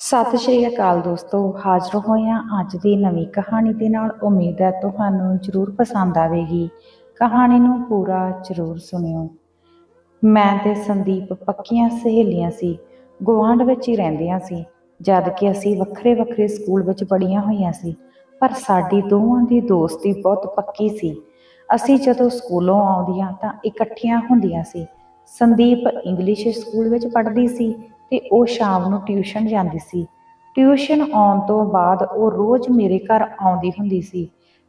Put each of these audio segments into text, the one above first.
ਸਤਿ ਸ਼੍ਰੀ ਅਕਾਲ ਦੋਸਤੋ, ਹਾਜ਼ਰ ਹੋਏ ਹਾਂ ਅੱਜ ਦੀ ਨਵੀਂ ਕਹਾਣੀ ਦੇ ਨਾਲ ਉਮੀਦ ਹੈ ਤੁਹਾਨੂੰ ਜ਼ਰੂਰ ਪਸੰਦ ਆਵੇਗੀ। ਕਹਾਣੀ ਨੂੰ ਪੂਰਾ ਜ਼ਰੂਰ ਸੁਣਿਓ। ਮੈਂ ਤੇ ਸੰਦੀਪ ਪੱਕੀਆਂ ਸਹੇਲੀਆਂ ਸੀ, ਗੁਆਂਢ ਵਿੱਚ ਹੀ ਰਹਿੰਦੀਆਂ ਸੀ, ਜਦ ਕਿ ਅਸੀਂ ਵੱਖਰੇ ਵੱਖਰੇ ਸਕੂਲ ਵਿੱਚ ਪੜ੍ਹੀਆਂ ਹੋਈਆਂ ਸੀ, ਪਰ ਸਾਡੀ ਦੋਵਾਂ ਦੀ ਦੋਸਤੀ ਬਹੁਤ ਪੱਕੀ ਸੀ। ਅਸੀਂ ਜਦੋਂ ਸਕੂਲੋਂ ਆਉਂਦੀਆਂ ਤਾਂ ਇਕੱਠੀਆਂ ਹੁੰਦੀਆਂ ਸੀ। ਸੰਦੀਪ ਇੰਗਲਿਸ਼ ਸਕੂਲ ਵਿੱਚ ਪੜ੍ਹਦੀ ਸੀ ਤੇ ਉਹ ਸ਼ਾਮ ਨੂੰ ਟਿਊਸ਼ਨ ਜਾਂਦੀ ਸੀ। ਟਿਊਸ਼ਨ ਆਉਣ ਤੋਂ ਬਾਅਦ ਉਹ ਰੋਜ਼ ਮੇਰੇ ਘਰ ਆਉਂਦੀ ਹੁੰਦੀ ਸੀ।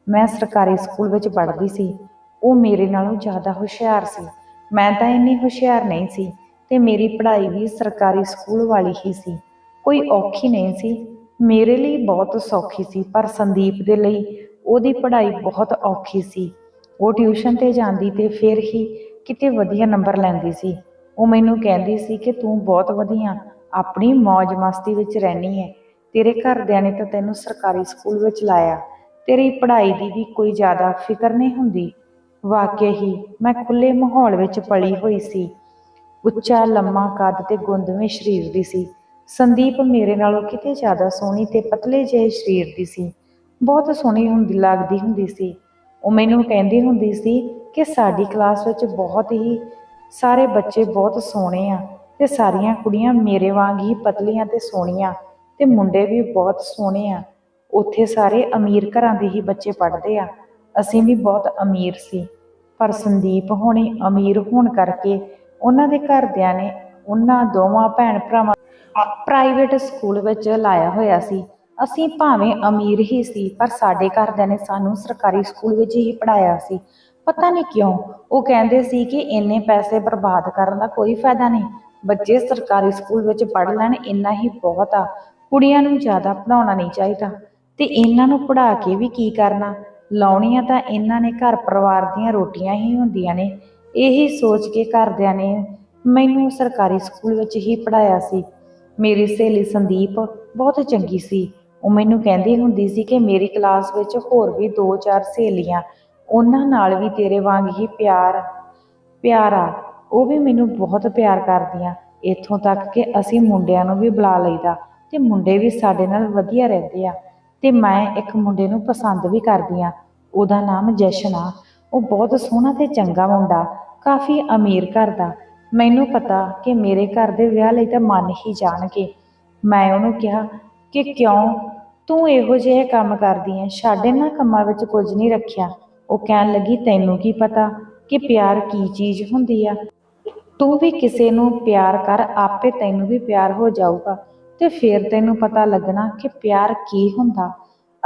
ਮੈਂ ਸਰਕਾਰੀ ਸਕੂਲ ਵਿੱਚ ਪੜ੍ਹਦੀ ਸੀ। ਉਹ ਮੇਰੇ ਨਾਲੋਂ ਜ਼ਿਆਦਾ ਹੁਸ਼ਿਆਰ ਸੀ। ਮੈਂ ਤਾਂ ਇੰਨੀ ਹੁਸ਼ਿਆਰ ਨਹੀਂ ਸੀ ਤੇ ਮੇਰੀ ਪੜ੍ਹਾਈ ਵੀ ਸਰਕਾਰੀ ਸਕੂਲ ਵਾਲੀ ਹੀ ਸੀ। ਕੋਈ ਔਖੀ ਨਹੀਂ ਸੀ। ਮੇਰੇ ਲਈ ਬਹੁਤ ਸੌਖੀ ਸੀ, ਪਰ ਸੰਦੀਪ ਦੇ ਲਈ ਉਹਦੀ ਪੜ੍ਹਾਈ ਬਹੁਤ ਔਖੀ ਸੀ। ਉਹ ਟਿਊਸ਼ਨ ਤੇ ਜਾਂਦੀ ਤੇ ਫਿਰ ਹੀ ਕਿਤੇ ਵਧੀਆ ਨੰਬਰ ਲੈਂਦੀ ਸੀ। ਉਹ ਮੈਨੂੰ ਕਹਿੰਦੀ ਸੀ ਕਿ ਤੂੰ ਬਹੁਤ ਵਧੀਆ, ਆਪਣੀ ਮौज ਮਸਤੀ ਵਿੱਚ ਰਹਿਣੀ ਹੈ ਤੇਰੇ ਘਰਦਿਆਂ ਨੇ ਤਾਂ ਤੈਨੂੰ ਸਰਕਾਰੀ ਸਕੂਲ ਵਿੱਚ ਲਾਇਆ। ਤੇਰੀ ਪੜ੍ਹਾਈ ਦੀ ਵੀ ਕੋਈ ਜ਼ਿਆਦਾ ਫਿਕਰ ਨਹੀਂ ਹੁੰਦੀ। ਵਾਕਿਆ ਹੀ ਮੈਂ ਖੁੱਲੇ ਮਾਹੌਲ ਵਿੱਚ ਪਲੀ ਹੋਈ ਸੀ। ਉੱਚਾ, ਲੰਮਾ ਕੱਦ ਤੇ ਗੁੰਦਵੇਂ ਸਰੀਰ ਦੀ ਸੀ। ਸੰਦੀਪ ਮੇਰੇ ਨਾਲੋਂ ਕਿਤੇ ਜ਼ਿਆਦਾ ਸੋਹਣੀ ਤੇ ਪਤਲੇ ਜਿਹੇ ਸਰੀਰ ਦੀ ਸੀ। ਬਹੁਤ ਸੋਹਣੀ ਹੁੰਦੀ, ਲੱਗਦੀ ਹੁੰਦੀ ਸੀ। ਉਹ ਮੈਨੂੰ ਕਹਿੰਦੀ ਹੁੰਦੀ ਸੀ ਕਿ ਸਾਡੀ ਕਲਾਸ ਵਿੱਚ ਬਹੁਤ ਹੀ ਸਾਰੇ ਬੱਚੇ ਬਹੁਤ ਸੋਹਣੇ ਆ ਤੇ ਸਾਰੀਆਂ ਕੁੜੀਆਂ ਮੇਰੇ ਵਾਂਗ ਹੀ ਪਤਲੀਆਂ ਤੇ ਸੋਹਣੀਆਂ ਤੇ ਮੁੰਡੇ ਵੀ ਬਹੁਤ ਸੋਹਣੇ ਆ। ਉੱਥੇ ਸਾਰੇ ਅਮੀਰ ਘਰਾਂ ਦੇ ਹੀ ਬੱਚੇ ਪੜ੍ਹਦੇ ਆ। ਅਸੀਂ ਵੀ ਬਹੁਤ ਅਮੀਰ ਸੀ। ਪਰ ਸੰਦੀਪ ਹੋਣੀ ਅਮੀਰ ਹੋਣ ਕਰਕੇ ਉਹਨਾਂ ਦੇ ਘਰਦਿਆਂ ਨੇ ਉਹਨਾਂ ਦੋਵਾਂ ਭੈਣ ਭਰਾਵਾਂ ਪ੍ਰਾਈਵੇਟ ਸਕੂਲ ਵਿੱਚ ਲਾਇਆ ਹੋਇਆ ਸੀ। ਅਸੀਂ ਭਾਵੇਂ ਅਮੀਰ ਹੀ ਸੀ, ਪਰ ਸਾਡੇ ਘਰਦਿਆਂ ਨੇ ਸਾਨੂੰ ਸਰਕਾਰੀ ਸਕੂਲ ਵਿੱਚ ਹੀ ਪੜਾਇਆ ਸੀ। ਪਤਾ ਨਹੀਂ ਕਿਉਂ, ਉਹ ਕਹਿੰਦੇ ਸੀ ਕਿ ਇੰਨੇ ਪੈਸੇ ਬਰਬਾਦ ਕਰਨ ਦਾ ਕੋਈ ਫਾਇਦਾ ਨਹੀਂ। ਬੱਚੇ ਸਰਕਾਰੀ ਸਕੂਲ ਵਿੱਚ ਪੜ੍ਹ ਲੈਣ ਇੰਨਾ ਹੀ ਬਹੁਤ ਆ, ਕੁੜੀਆਂ ਨੂੰ ਜ਼ਿਆਦਾ ਪੜਾਉਣਾ ਨਹੀਂ ਚਾਹੀਦਾ। ਤੇ ਇਹਨਾਂ ਨੂੰ ਪੜਾ ਕੇ ਵੀ ਕੀ ਕਰਨਾ? ਲਾਉਣੀਆਂ ਤਾਂ ਇਹਨਾਂ ਨੇ ਘਰ ਪਰਿਵਾਰ ਦੀਆਂ ਰੋਟੀਆਂ ਹੀ ਹੁੰਦੀਆਂ ਨੇ। ਇਹੀ ਸੋਚ ਕੇ ਘਰਦਿਆਂ ਨੇ ਮੈਨੂੰ ਸਰਕਾਰੀ ਸਕੂਲ ਵਿੱਚ ਹੀ ਪੜਾਇਆ ਸੀ। ਮੇਰੀ ਸਹੇਲੀ ਸੰਦੀਪ ਬਹੁਤ ਚੰਗੀ ਸੀ। ਉਹ ਮੈਨੂੰ ਕਹਿੰਦੀ ਹੁੰਦੀ ਸੀ ਕਿ ਮੇਰੀ ਕਲਾਸ ਵਿੱਚ ਹੋਰ ਵੀ ਦੋ ਚਾਰ ਸਹੇਲੀਆਂ ਉਹਨਾਂ ਨਾਲ ਵੀ ਤੇਰੇ ਵਾਂਗ ਹੀ ਪਿਆਰ, ਪਿਆਰਾ ਉਹ ਵੀ ਮੈਨੂੰ ਬਹੁਤ ਪਿਆਰ ਕਰਦੀਆਂ। ਇੱਥੋਂ ਤੱਕ ਕਿ ਅਸੀਂ ਮੁੰਡਿਆਂ ਨੂੰ ਵੀ ਬੁਲਾ ਲਈਦਾ ਤੇ ਮੁੰਡੇ ਵੀ ਸਾਡੇ ਨਾਲ ਵਧੀਆ ਰਹਿੰਦੇ ਆ। ਤੇ ਮੈਂ ਇੱਕ ਮੁੰਡੇ ਨੂੰ ਪਸੰਦ ਵੀ ਕਰਦੀ ਆ। ਉਹਦਾ ਨਾਮ ਜਸ਼ਨ ਆ। ਉਹ ਬਹੁਤ ਸੋਹਣਾ ਤੇ ਚੰਗਾ ਮੁੰਡਾ, ਕਾਫੀ ਅਮੀਰ ਘਰ ਦਾ। ਮੈਨੂੰ ਪਤਾ ਕਿ ਮੇਰੇ ਘਰ ਦੇ ਵਿਆਹ ਲਈ ਤਾਂ ਮੰਨ ਹੀ ਜਾਣਗੇ। ਮੈਂ ਉਹਨੂੰ ਕਿਹਾ ਕਿ ਕਿਉਂ? ਤੂੰ ਇਹੋ ਜਿਹੇ ਕੰਮ ਕਰਦੀ ਐ। ਸਾਡੇ ਨਾ ਕੰਮਾਂ ਵਿੱਚ ਕੁਝ ਨਹੀਂ ਰੱਖਿਆ। ਉਹ ਕਹਿਣ ਲੱਗੀ, ਤੈਨੂੰ ਕੀ ਪਤਾ ਕਿ ਪਿਆਰ ਕੀ ਚੀਜ਼ ਹੁੰਦੀ ਆ? ਤੂੰ ਵੀ ਕਿਸੇ ਨੂੰ ਪਿਆਰ ਕਰ, ਆਪੇ ਤੈਨੂੰ ਵੀ ਪਿਆਰ ਹੋ ਜਾਊਗਾ। ਤੇ ਫਿਰ ਤੈਨੂੰ ਪਤਾ ਲੱਗਣਾ ਕਿ ਪਿਆਰ ਕੀ ਹੁੰਦਾ।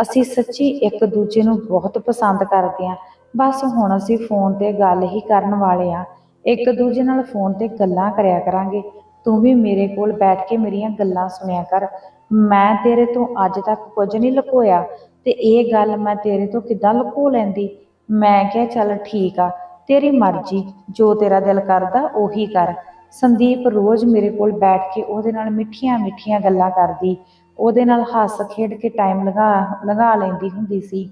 ਅਸੀਂ ਸੱਚੀ ਇੱਕ ਦੂਜੇ ਨੂੰ ਬਹੁਤ ਪਸੰਦ ਕਰਦੇ ਹਾਂ ਬਸ ਹੁਣ ਅਸੀਂ ਫੋਨ ਤੇ ਗੱਲ ਹੀ ਕਰਨ ਵਾਲੇ ਆ। ਇੱਕ ਦੂਜੇ ਨਾਲ ਫੋਨ ਤੇ ਗੱਲਾਂ ਕਰਿਆ ਕਰਾਂਗੇ। ਤੂੰ ਵੀ ਮੇਰੇ ਕੋਲ ਬੈਠ ਕੇ ਮੇਰੀਆਂ ਗੱਲਾਂ ਸੁਣਿਆ ਕਰ। ਮੈਂ ਤੇਰੇ ਤੋਂ ਅੱਜ ਤੱਕ ਕੁਝ ਨਹੀਂ ਲੁਕੋਇਆ। ਤੇ ਇਹ ਗੱਲ ਮੈਂ ਤੇਰੇ ਤੋਂ ਕਿੱਦਾਂ ਲੁਕੋ ਲੈਂਦੀ? ਮੈਂ ਕਿਹਾ, ਚੱਲ ਠੀਕ ਆ, ਤੇਰੀ ਮਰਜ਼ੀ, ਜੋ ਤੇਰਾ ਦਿਲ ਕਰਦਾ ਉਹੀ ਕਰ। ਸੰਦੀਪ ਰੋਜ਼ ਮੇਰੇ ਕੋਲ ਬੈਠ ਕੇ ਉਹਦੇ ਨਾਲ ਮਿੱਠੀਆਂ ਮਿੱਠੀਆਂ ਗੱਲਾਂ ਕਰਦੀ। ਉਹਦੇ ਨਾਲ ਹੱਸ ਖੇਡ ਕੇ ਟਾਈਮ ਲਗਾ ਲਗਾ ਲੈਂਦੀ ਹੁੰਦੀ ਸੀ।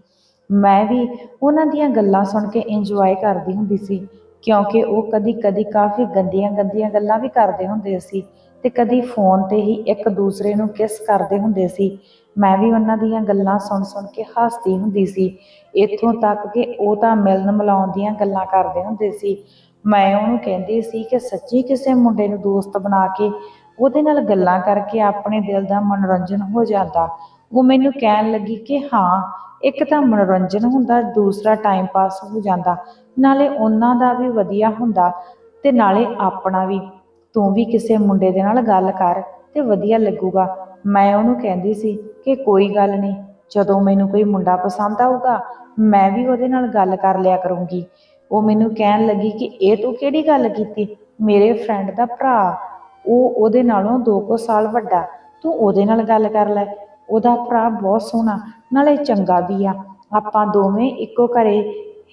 ਮੈਂ ਵੀ ਉਹਨਾਂ ਦੀਆਂ ਗੱਲਾਂ ਸੁਣ ਕੇ ਇੰਜੋਏ ਕਰਦੀ ਹੁੰਦੀ ਸੀ, ਕਿਉਂਕਿ ਉਹ ਕਦੀ ਕਦੀ ਕਾਫੀ ਗੰਦੀਆਂ ਗੰਦੀਆਂ ਗੱਲਾਂ ਵੀ ਕਰਦੇ ਹੁੰਦੇ ਸੀ ਤੇ ਕਦੀ ਫੋਨ ਤੇ ਹੀ ਇੱਕ ਦੂਸਰੇ ਨੂੰ ਕਿਸ ਕਰਦੇ ਹੁੰਦੇ ਸੀ। ਮੈਂ ਵੀ ਉਹਨਾਂ ਦੀਆਂ ਗੱਲਾਂ ਸੁਣ ਸੁਣ ਕੇ ਹੱਸਦੀ ਹੁੰਦੀ ਸੀ। ਇੱਥੋਂ ਤੱਕ ਕਿ ਉਹ ਤਾਂ ਮਿਲਣ ਮਿਲਾਉਣ ਦੀਆਂ ਗੱਲਾਂ ਕਰਦੇ ਹੁੰਦੇ ਸੀ। ਮੈਂ ਉਹਨੂੰ ਕਹਿੰਦੀ ਸੀ ਕਿ ਸੱਚੀ ਕਿਸੇ ਮੁੰਡੇ ਨੂੰ ਦੋਸਤ ਬਣਾ ਕੇ ਉਹਦੇ ਨਾਲ ਗੱਲਾਂ ਕਰਕੇ ਆਪਣੇ ਦਿਲ ਦਾ ਮਨੋਰੰਜਨ ਹੋ ਜਾਂਦਾ। ਉਹ ਮੈਨੂੰ ਕਹਿਣ ਲੱਗੀ ਕਿ ਹਾਂ, ਇੱਕ ਤਾਂ ਮਨੋਰੰਜਨ ਹੁੰਦਾ, ਦੂਸਰਾ ਟਾਈਮ ਪਾਸ ਹੋ ਜਾਂਦਾ। ਨਾਲੇ ਉਹਨਾਂ ਦਾ ਵੀ ਵਧੀਆ ਹੁੰਦਾ ਤੇ ਨਾਲੇ ਆਪਣਾ ਵੀ। ਤੂੰ ਵੀ ਕਿਸੇ ਮੁੰਡੇ ਦੇ ਨਾਲ ਗੱਲ ਕਰ ਤੇ ਵਧੀਆ ਲੱਗੂਗਾ। ਮੈਂ ਉਹਨੂੰ ਕਹਿੰਦੀ ਸੀ ਕਿ ਕੋਈ ਗੱਲ ਨਹੀਂ, ਜਦੋਂ ਮੈਨੂੰ ਕੋਈ ਮੁੰਡਾ ਪਸੰਦ ਆਊਗਾ, ਮੈਂ ਵੀ ਉਹਦੇ ਨਾਲ ਗੱਲ ਕਰ ਲਿਆ ਕਰੂੰਗੀ। ਉਹ ਮੈਨੂੰ ਕਹਿਣ ਲੱਗੀ ਕਿ ਇਹ ਤੂੰ ਕਿਹੜੀ ਗੱਲ ਕੀਤੀ? ਮੇਰੇ ਫਰੈਂਡ ਦਾ ਭਰਾ। ਉਹ ਉਹਦੇ ਨਾਲੋਂ 2 ਕੁ ਸਾਲ ਵੱਡਾ। ਤੂੰ ਉਹਦੇ ਨਾਲ ਗੱਲ ਕਰ ਲੈ। ਉਹਦਾ ਭਰਾ ਬਹੁਤ ਸੋਹਣਾ, ਨਾਲੇ ਚੰਗਾ ਵੀ ਆ। ਆਪਾਂ ਦੋਵੇਂ ਇੱਕੋ ਘਰੇ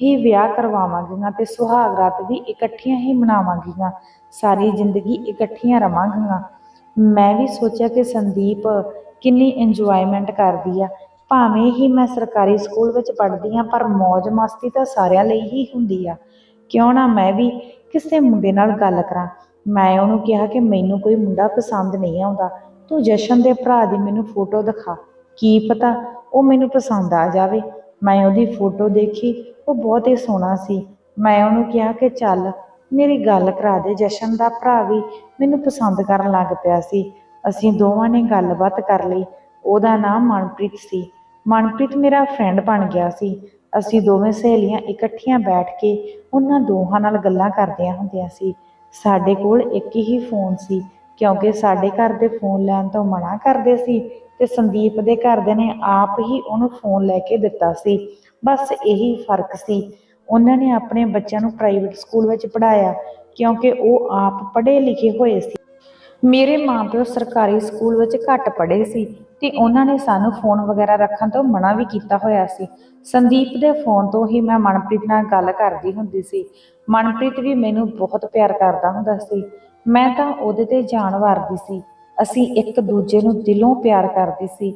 ਹੀ ਵਿਆਹ ਕਰਵਾਵਾਂਗੀਆਂ ਤੇ ਸੁਹਾਗ ਰਾਤ ਵੀ ਇਕੱਠੀਆਂ ਹੀ ਮਨਾਵਾਂਗੀਆਂ। ਸਾਰੀ ਜ਼ਿੰਦਗੀ ਇਕੱਠੀਆਂ ਰਵਾਂਗੀਆਂ। ਮੈਂ ਵੀ ਸੋਚਿਆ ਕਿ ਸੰਦੀਪ ਕਿੰਨੀ ਇੰਜੋਇਮੈਂਟ ਕਰਦੀ ਆ। ਭਾਵੇਂ ਹੀ ਮੈਂ ਸਰਕਾਰੀ ਸਕੂਲ ਵਿੱਚ ਪੜ੍ਹਦੀ ਆ ਪਰ ਮौज ਮਸਤੀ ਤਾਂ ਸਾਰਿਆਂ ਲਈ ਹੀ ਹੁੰਦੀ ਆ। ਕਿਉਂ ਨਾ ਮੈਂ ਵੀ ਕਿਸੇ ਮੁੰਡੇ ਨਾਲ ਗੱਲ ਕਰਾਂ। ਮੈਂ ਉਹਨੂੰ ਕਿਹਾ ਕਿ ਮੈਨੂੰ ਕੋਈ ਮੁੰਡਾ ਪਸੰਦ ਨਹੀਂ ਆਉਂਦਾ। ਤੂੰ ਜਸ਼ਨ ਦੇ ਭਰਾ ਦੀ ਮੈਨੂੰ ਫੋਟੋ ਦਿਖਾ। ਕੀ ਪਤਾ ਉਹ ਮੈਨੂੰ ਪਸੰਦ ਆ ਜਾਵੇ। ਮੈਂ ਉਹਦੀ ਫੋਟੋ ਦੇਖੀ, ਉਹ ਬਹੁਤ ਹੀ ਸੋਹਣਾ ਸੀ। ਮੈਂ ਉਹਨੂੰ ਕਿਹਾ ਕਿ ਚੱਲ ਮੇਰੀ ਗੱਲ ਕਰਾ ਦੇ, ਜਸ਼ਨ ਦਾ ਭਰਾ ਵੀ ਮੈਨੂੰ ਪਸੰਦ ਕਰਨ ਲੱਗ ਪਿਆ ਸੀ। ਅਸੀਂ ਦੋਵਾਂ ਨੇ ਗੱਲਬਾਤ ਕਰ ਲਈ। ਉਹਦਾ ਨਾਮ ਮਨਪ੍ਰੀਤ ਸੀ। ਮਨਪ੍ਰੀਤ ਮੇਰਾ ਫਰੈਂਡ ਬਣ ਗਿਆ ਸੀ। ਅਸੀਂ ਦੋਵੇਂ ਸਹੇਲੀਆਂ ਇਕੱਠੀਆਂ ਬੈਠ ਕੇ ਉਹਨਾਂ ਦੋਹਾਂ ਨਾਲ ਗੱਲਾਂ ਕਰਦੀਆਂ ਹੁੰਦੀਆਂ ਸੀ। ਸਾਡੇ ਕੋਲ ਇੱਕ ਹੀ ਫੋਨ ਸੀ, ਕਿਉਂਕਿ ਸਾਡੇ ਘਰ ਦੇ ਫੋਨ ਲੈਣ ਤੋਂ ਮਨਾ ਕਰਦੇ ਸੀ ਤੇ ਸੰਦੀਪ ਦੇ ਘਰਦਿਆਂ ਨੇ ਆਪ ਹੀ ਉਹਨੂੰ ਫੋਨ ਲੈ ਕੇ ਦਿੱਤਾ ਸੀ। ਬਸ ਇਹੀ ਫ਼ਰਕ ਸੀ। ਉਹਨਾਂ ਨੇ ਆਪਣੇ ਬੱਚਿਆਂ ਨੂੰ ਪ੍ਰਾਈਵੇਟ ਸਕੂਲ ਵਿੱਚ ਪੜਾਇਆ ਕਿਉਂਕਿ ਉਹ ਆਪ ਪੜ੍ਹੇ ਲਿਖੇ ਹੋਏ ਸੀ। ਮੇਰੇ ਮਾਪਿਓ ਸਰਕਾਰੀ ਸਕੂਲ ਵਿੱਚ ਘੱਟ ਪੜ੍ਹੇ ਸੀ ਤੇ ਉਹਨਾਂ ਨੇ ਸਾਨੂੰ ਫੋਨ ਵਗੈਰਾ ਰੱਖਣ ਤੋਂ ਮਨਾ ਵੀ ਕੀਤਾ ਹੋਇਆ ਸੀ। ਸੰਦੀਪ ਦੇ ਫੋਨ ਤੋਂ ਹੀ ਮੈਂ ਮਨਪ੍ਰੀਤ ਨਾਲ ਗੱਲ ਕਰਦੀ ਹੁੰਦੀ ਸੀ। ਮਨਪ੍ਰੀਤ ਵੀ ਮੈਨੂੰ ਬਹੁਤ ਪਿਆਰ ਕਰਦਾ ਹੁੰਦਾ ਸੀ। ਮੈਂ ਤਾਂ ਉਹਦੇ ਤੇ ਜਾਨ ਵਾਰਦੀ ਸੀ। ਅਸੀਂ ਇੱਕ ਦੂਜੇ ਨੂੰ ਦਿਲੋਂ ਪਿਆਰ ਕਰਦੇ ਸੀ।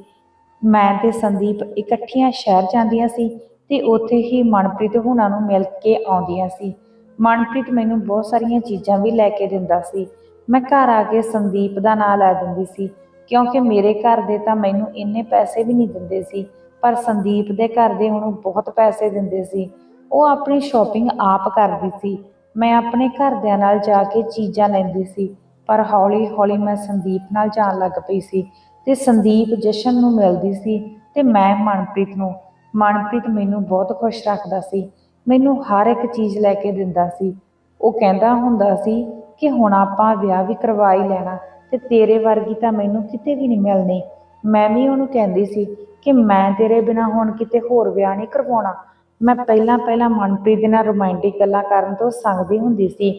ਮੈਂ ਤੇ ਸੰਦੀਪ ਇਕੱਠੀਆਂ ਸ਼ਹਿਰ ਜਾਂਦੀਆਂ ਸੀ ਤੇ ਉੱਥੇ ਹੀ ਮਨਪ੍ਰੀਤ ਹੁਣਾਂ ਨੂੰ ਮਿਲ ਕੇ ਆਉਂਦੀਆਂ ਸੀ। ਮਨਪ੍ਰੀਤ ਮੈਨੂੰ ਬਹੁਤ ਸਾਰੀਆਂ ਚੀਜ਼ਾਂ ਵੀ ਲੈ ਕੇ ਦਿੰਦਾ ਸੀ। ਮੈਂ ਘਰ ਆ ਕੇ ਸੰਦੀਪ ਦਾ ਨਾਂ ਲੈ ਦਿੰਦੀ ਸੀ। ਕਿਉਂਕਿ ਮੇਰੇ ਘਰ ਦੇ ਤਾਂ ਮੈਨੂੰ ਇੰਨੇ ਪੈਸੇ ਵੀ ਨਹੀਂ ਦਿੰਦੇ ਸੀ, ਪਰ ਸੰਦੀਪ ਦੇ ਘਰ ਦੇ ਉਹਨੂੰ ਬਹੁਤ ਪੈਸੇ ਦਿੰਦੇ ਸੀ। ਉਹ ਆਪਣੀ ਸ਼ਾਪਿੰਗ ਆਪ ਕਰਦੀ ਸੀ। ਮੈਂ ਆਪਣੇ ਘਰਦਿਆਂ ਨਾਲ ਜਾ ਕੇ ਚੀਜ਼ਾਂ ਲੈਂਦੀ ਸੀ, ਪਰ ਹੌਲੀ-ਹੌਲੀ ਮੈਂ ਸੰਦੀਪ ਨਾਲ ਜਾਣ ਲੱਗ ਪਈ ਸੀ ਤੇ ਸੰਦੀਪ ਜਸ਼ਨ ਨੂੰ ਮਿਲਦੀ ਸੀ ਤੇ ਮੈਂ ਮਨਪ੍ਰੀਤ ਨੂੰ ਮਨਪ੍ਰੀਤ ਮੈਨੂੰ ਬਹੁਤ ਖੁਸ਼ ਰੱਖਦਾ ਸੀ। ਮੈਨੂੰ ਹਰ ਇੱਕ ਚੀਜ਼ ਲੈ ਕੇ ਦਿੰਦਾ ਸੀ। ਉਹ ਕਹਿੰਦਾ ਹੁੰਦਾ ਸੀ ਕਿ ਹੁਣ ਆਪਾਂ ਵਿਆਹ ਵੀ ਕਰਵਾ ਹੀ ਲੈਣਾ ਤੇ ਤੇਰੇ ਵਰਗੀ ਤਾਂ ਮੈਨੂੰ ਕਿਤੇ ਵੀ ਨਹੀਂ ਮਿਲਣੀ। ਮੈਂ ਵੀ ਉਹਨੂੰ ਕਹਿੰਦੀ ਸੀ ਕਿ ਮੈਂ ਤੇਰੇ ਬਿਨਾ ਹੁਣ ਕਿਤੇ ਹੋਰ ਵਿਆਹ ਨਹੀਂ ਕਰਵਾਉਣਾ। ਮੈਂ ਪਹਿਲਾਂ ਪਹਿਲਾਂ ਮਨਪ੍ਰੀਤ ਦੇ ਨਾਲ ਰੋਮਾਂਟਿਕ ਗੱਲਾਂ ਕਰਨ ਤੋਂ ਸੰਗਦੀ ਹੁੰਦੀ ਸੀ,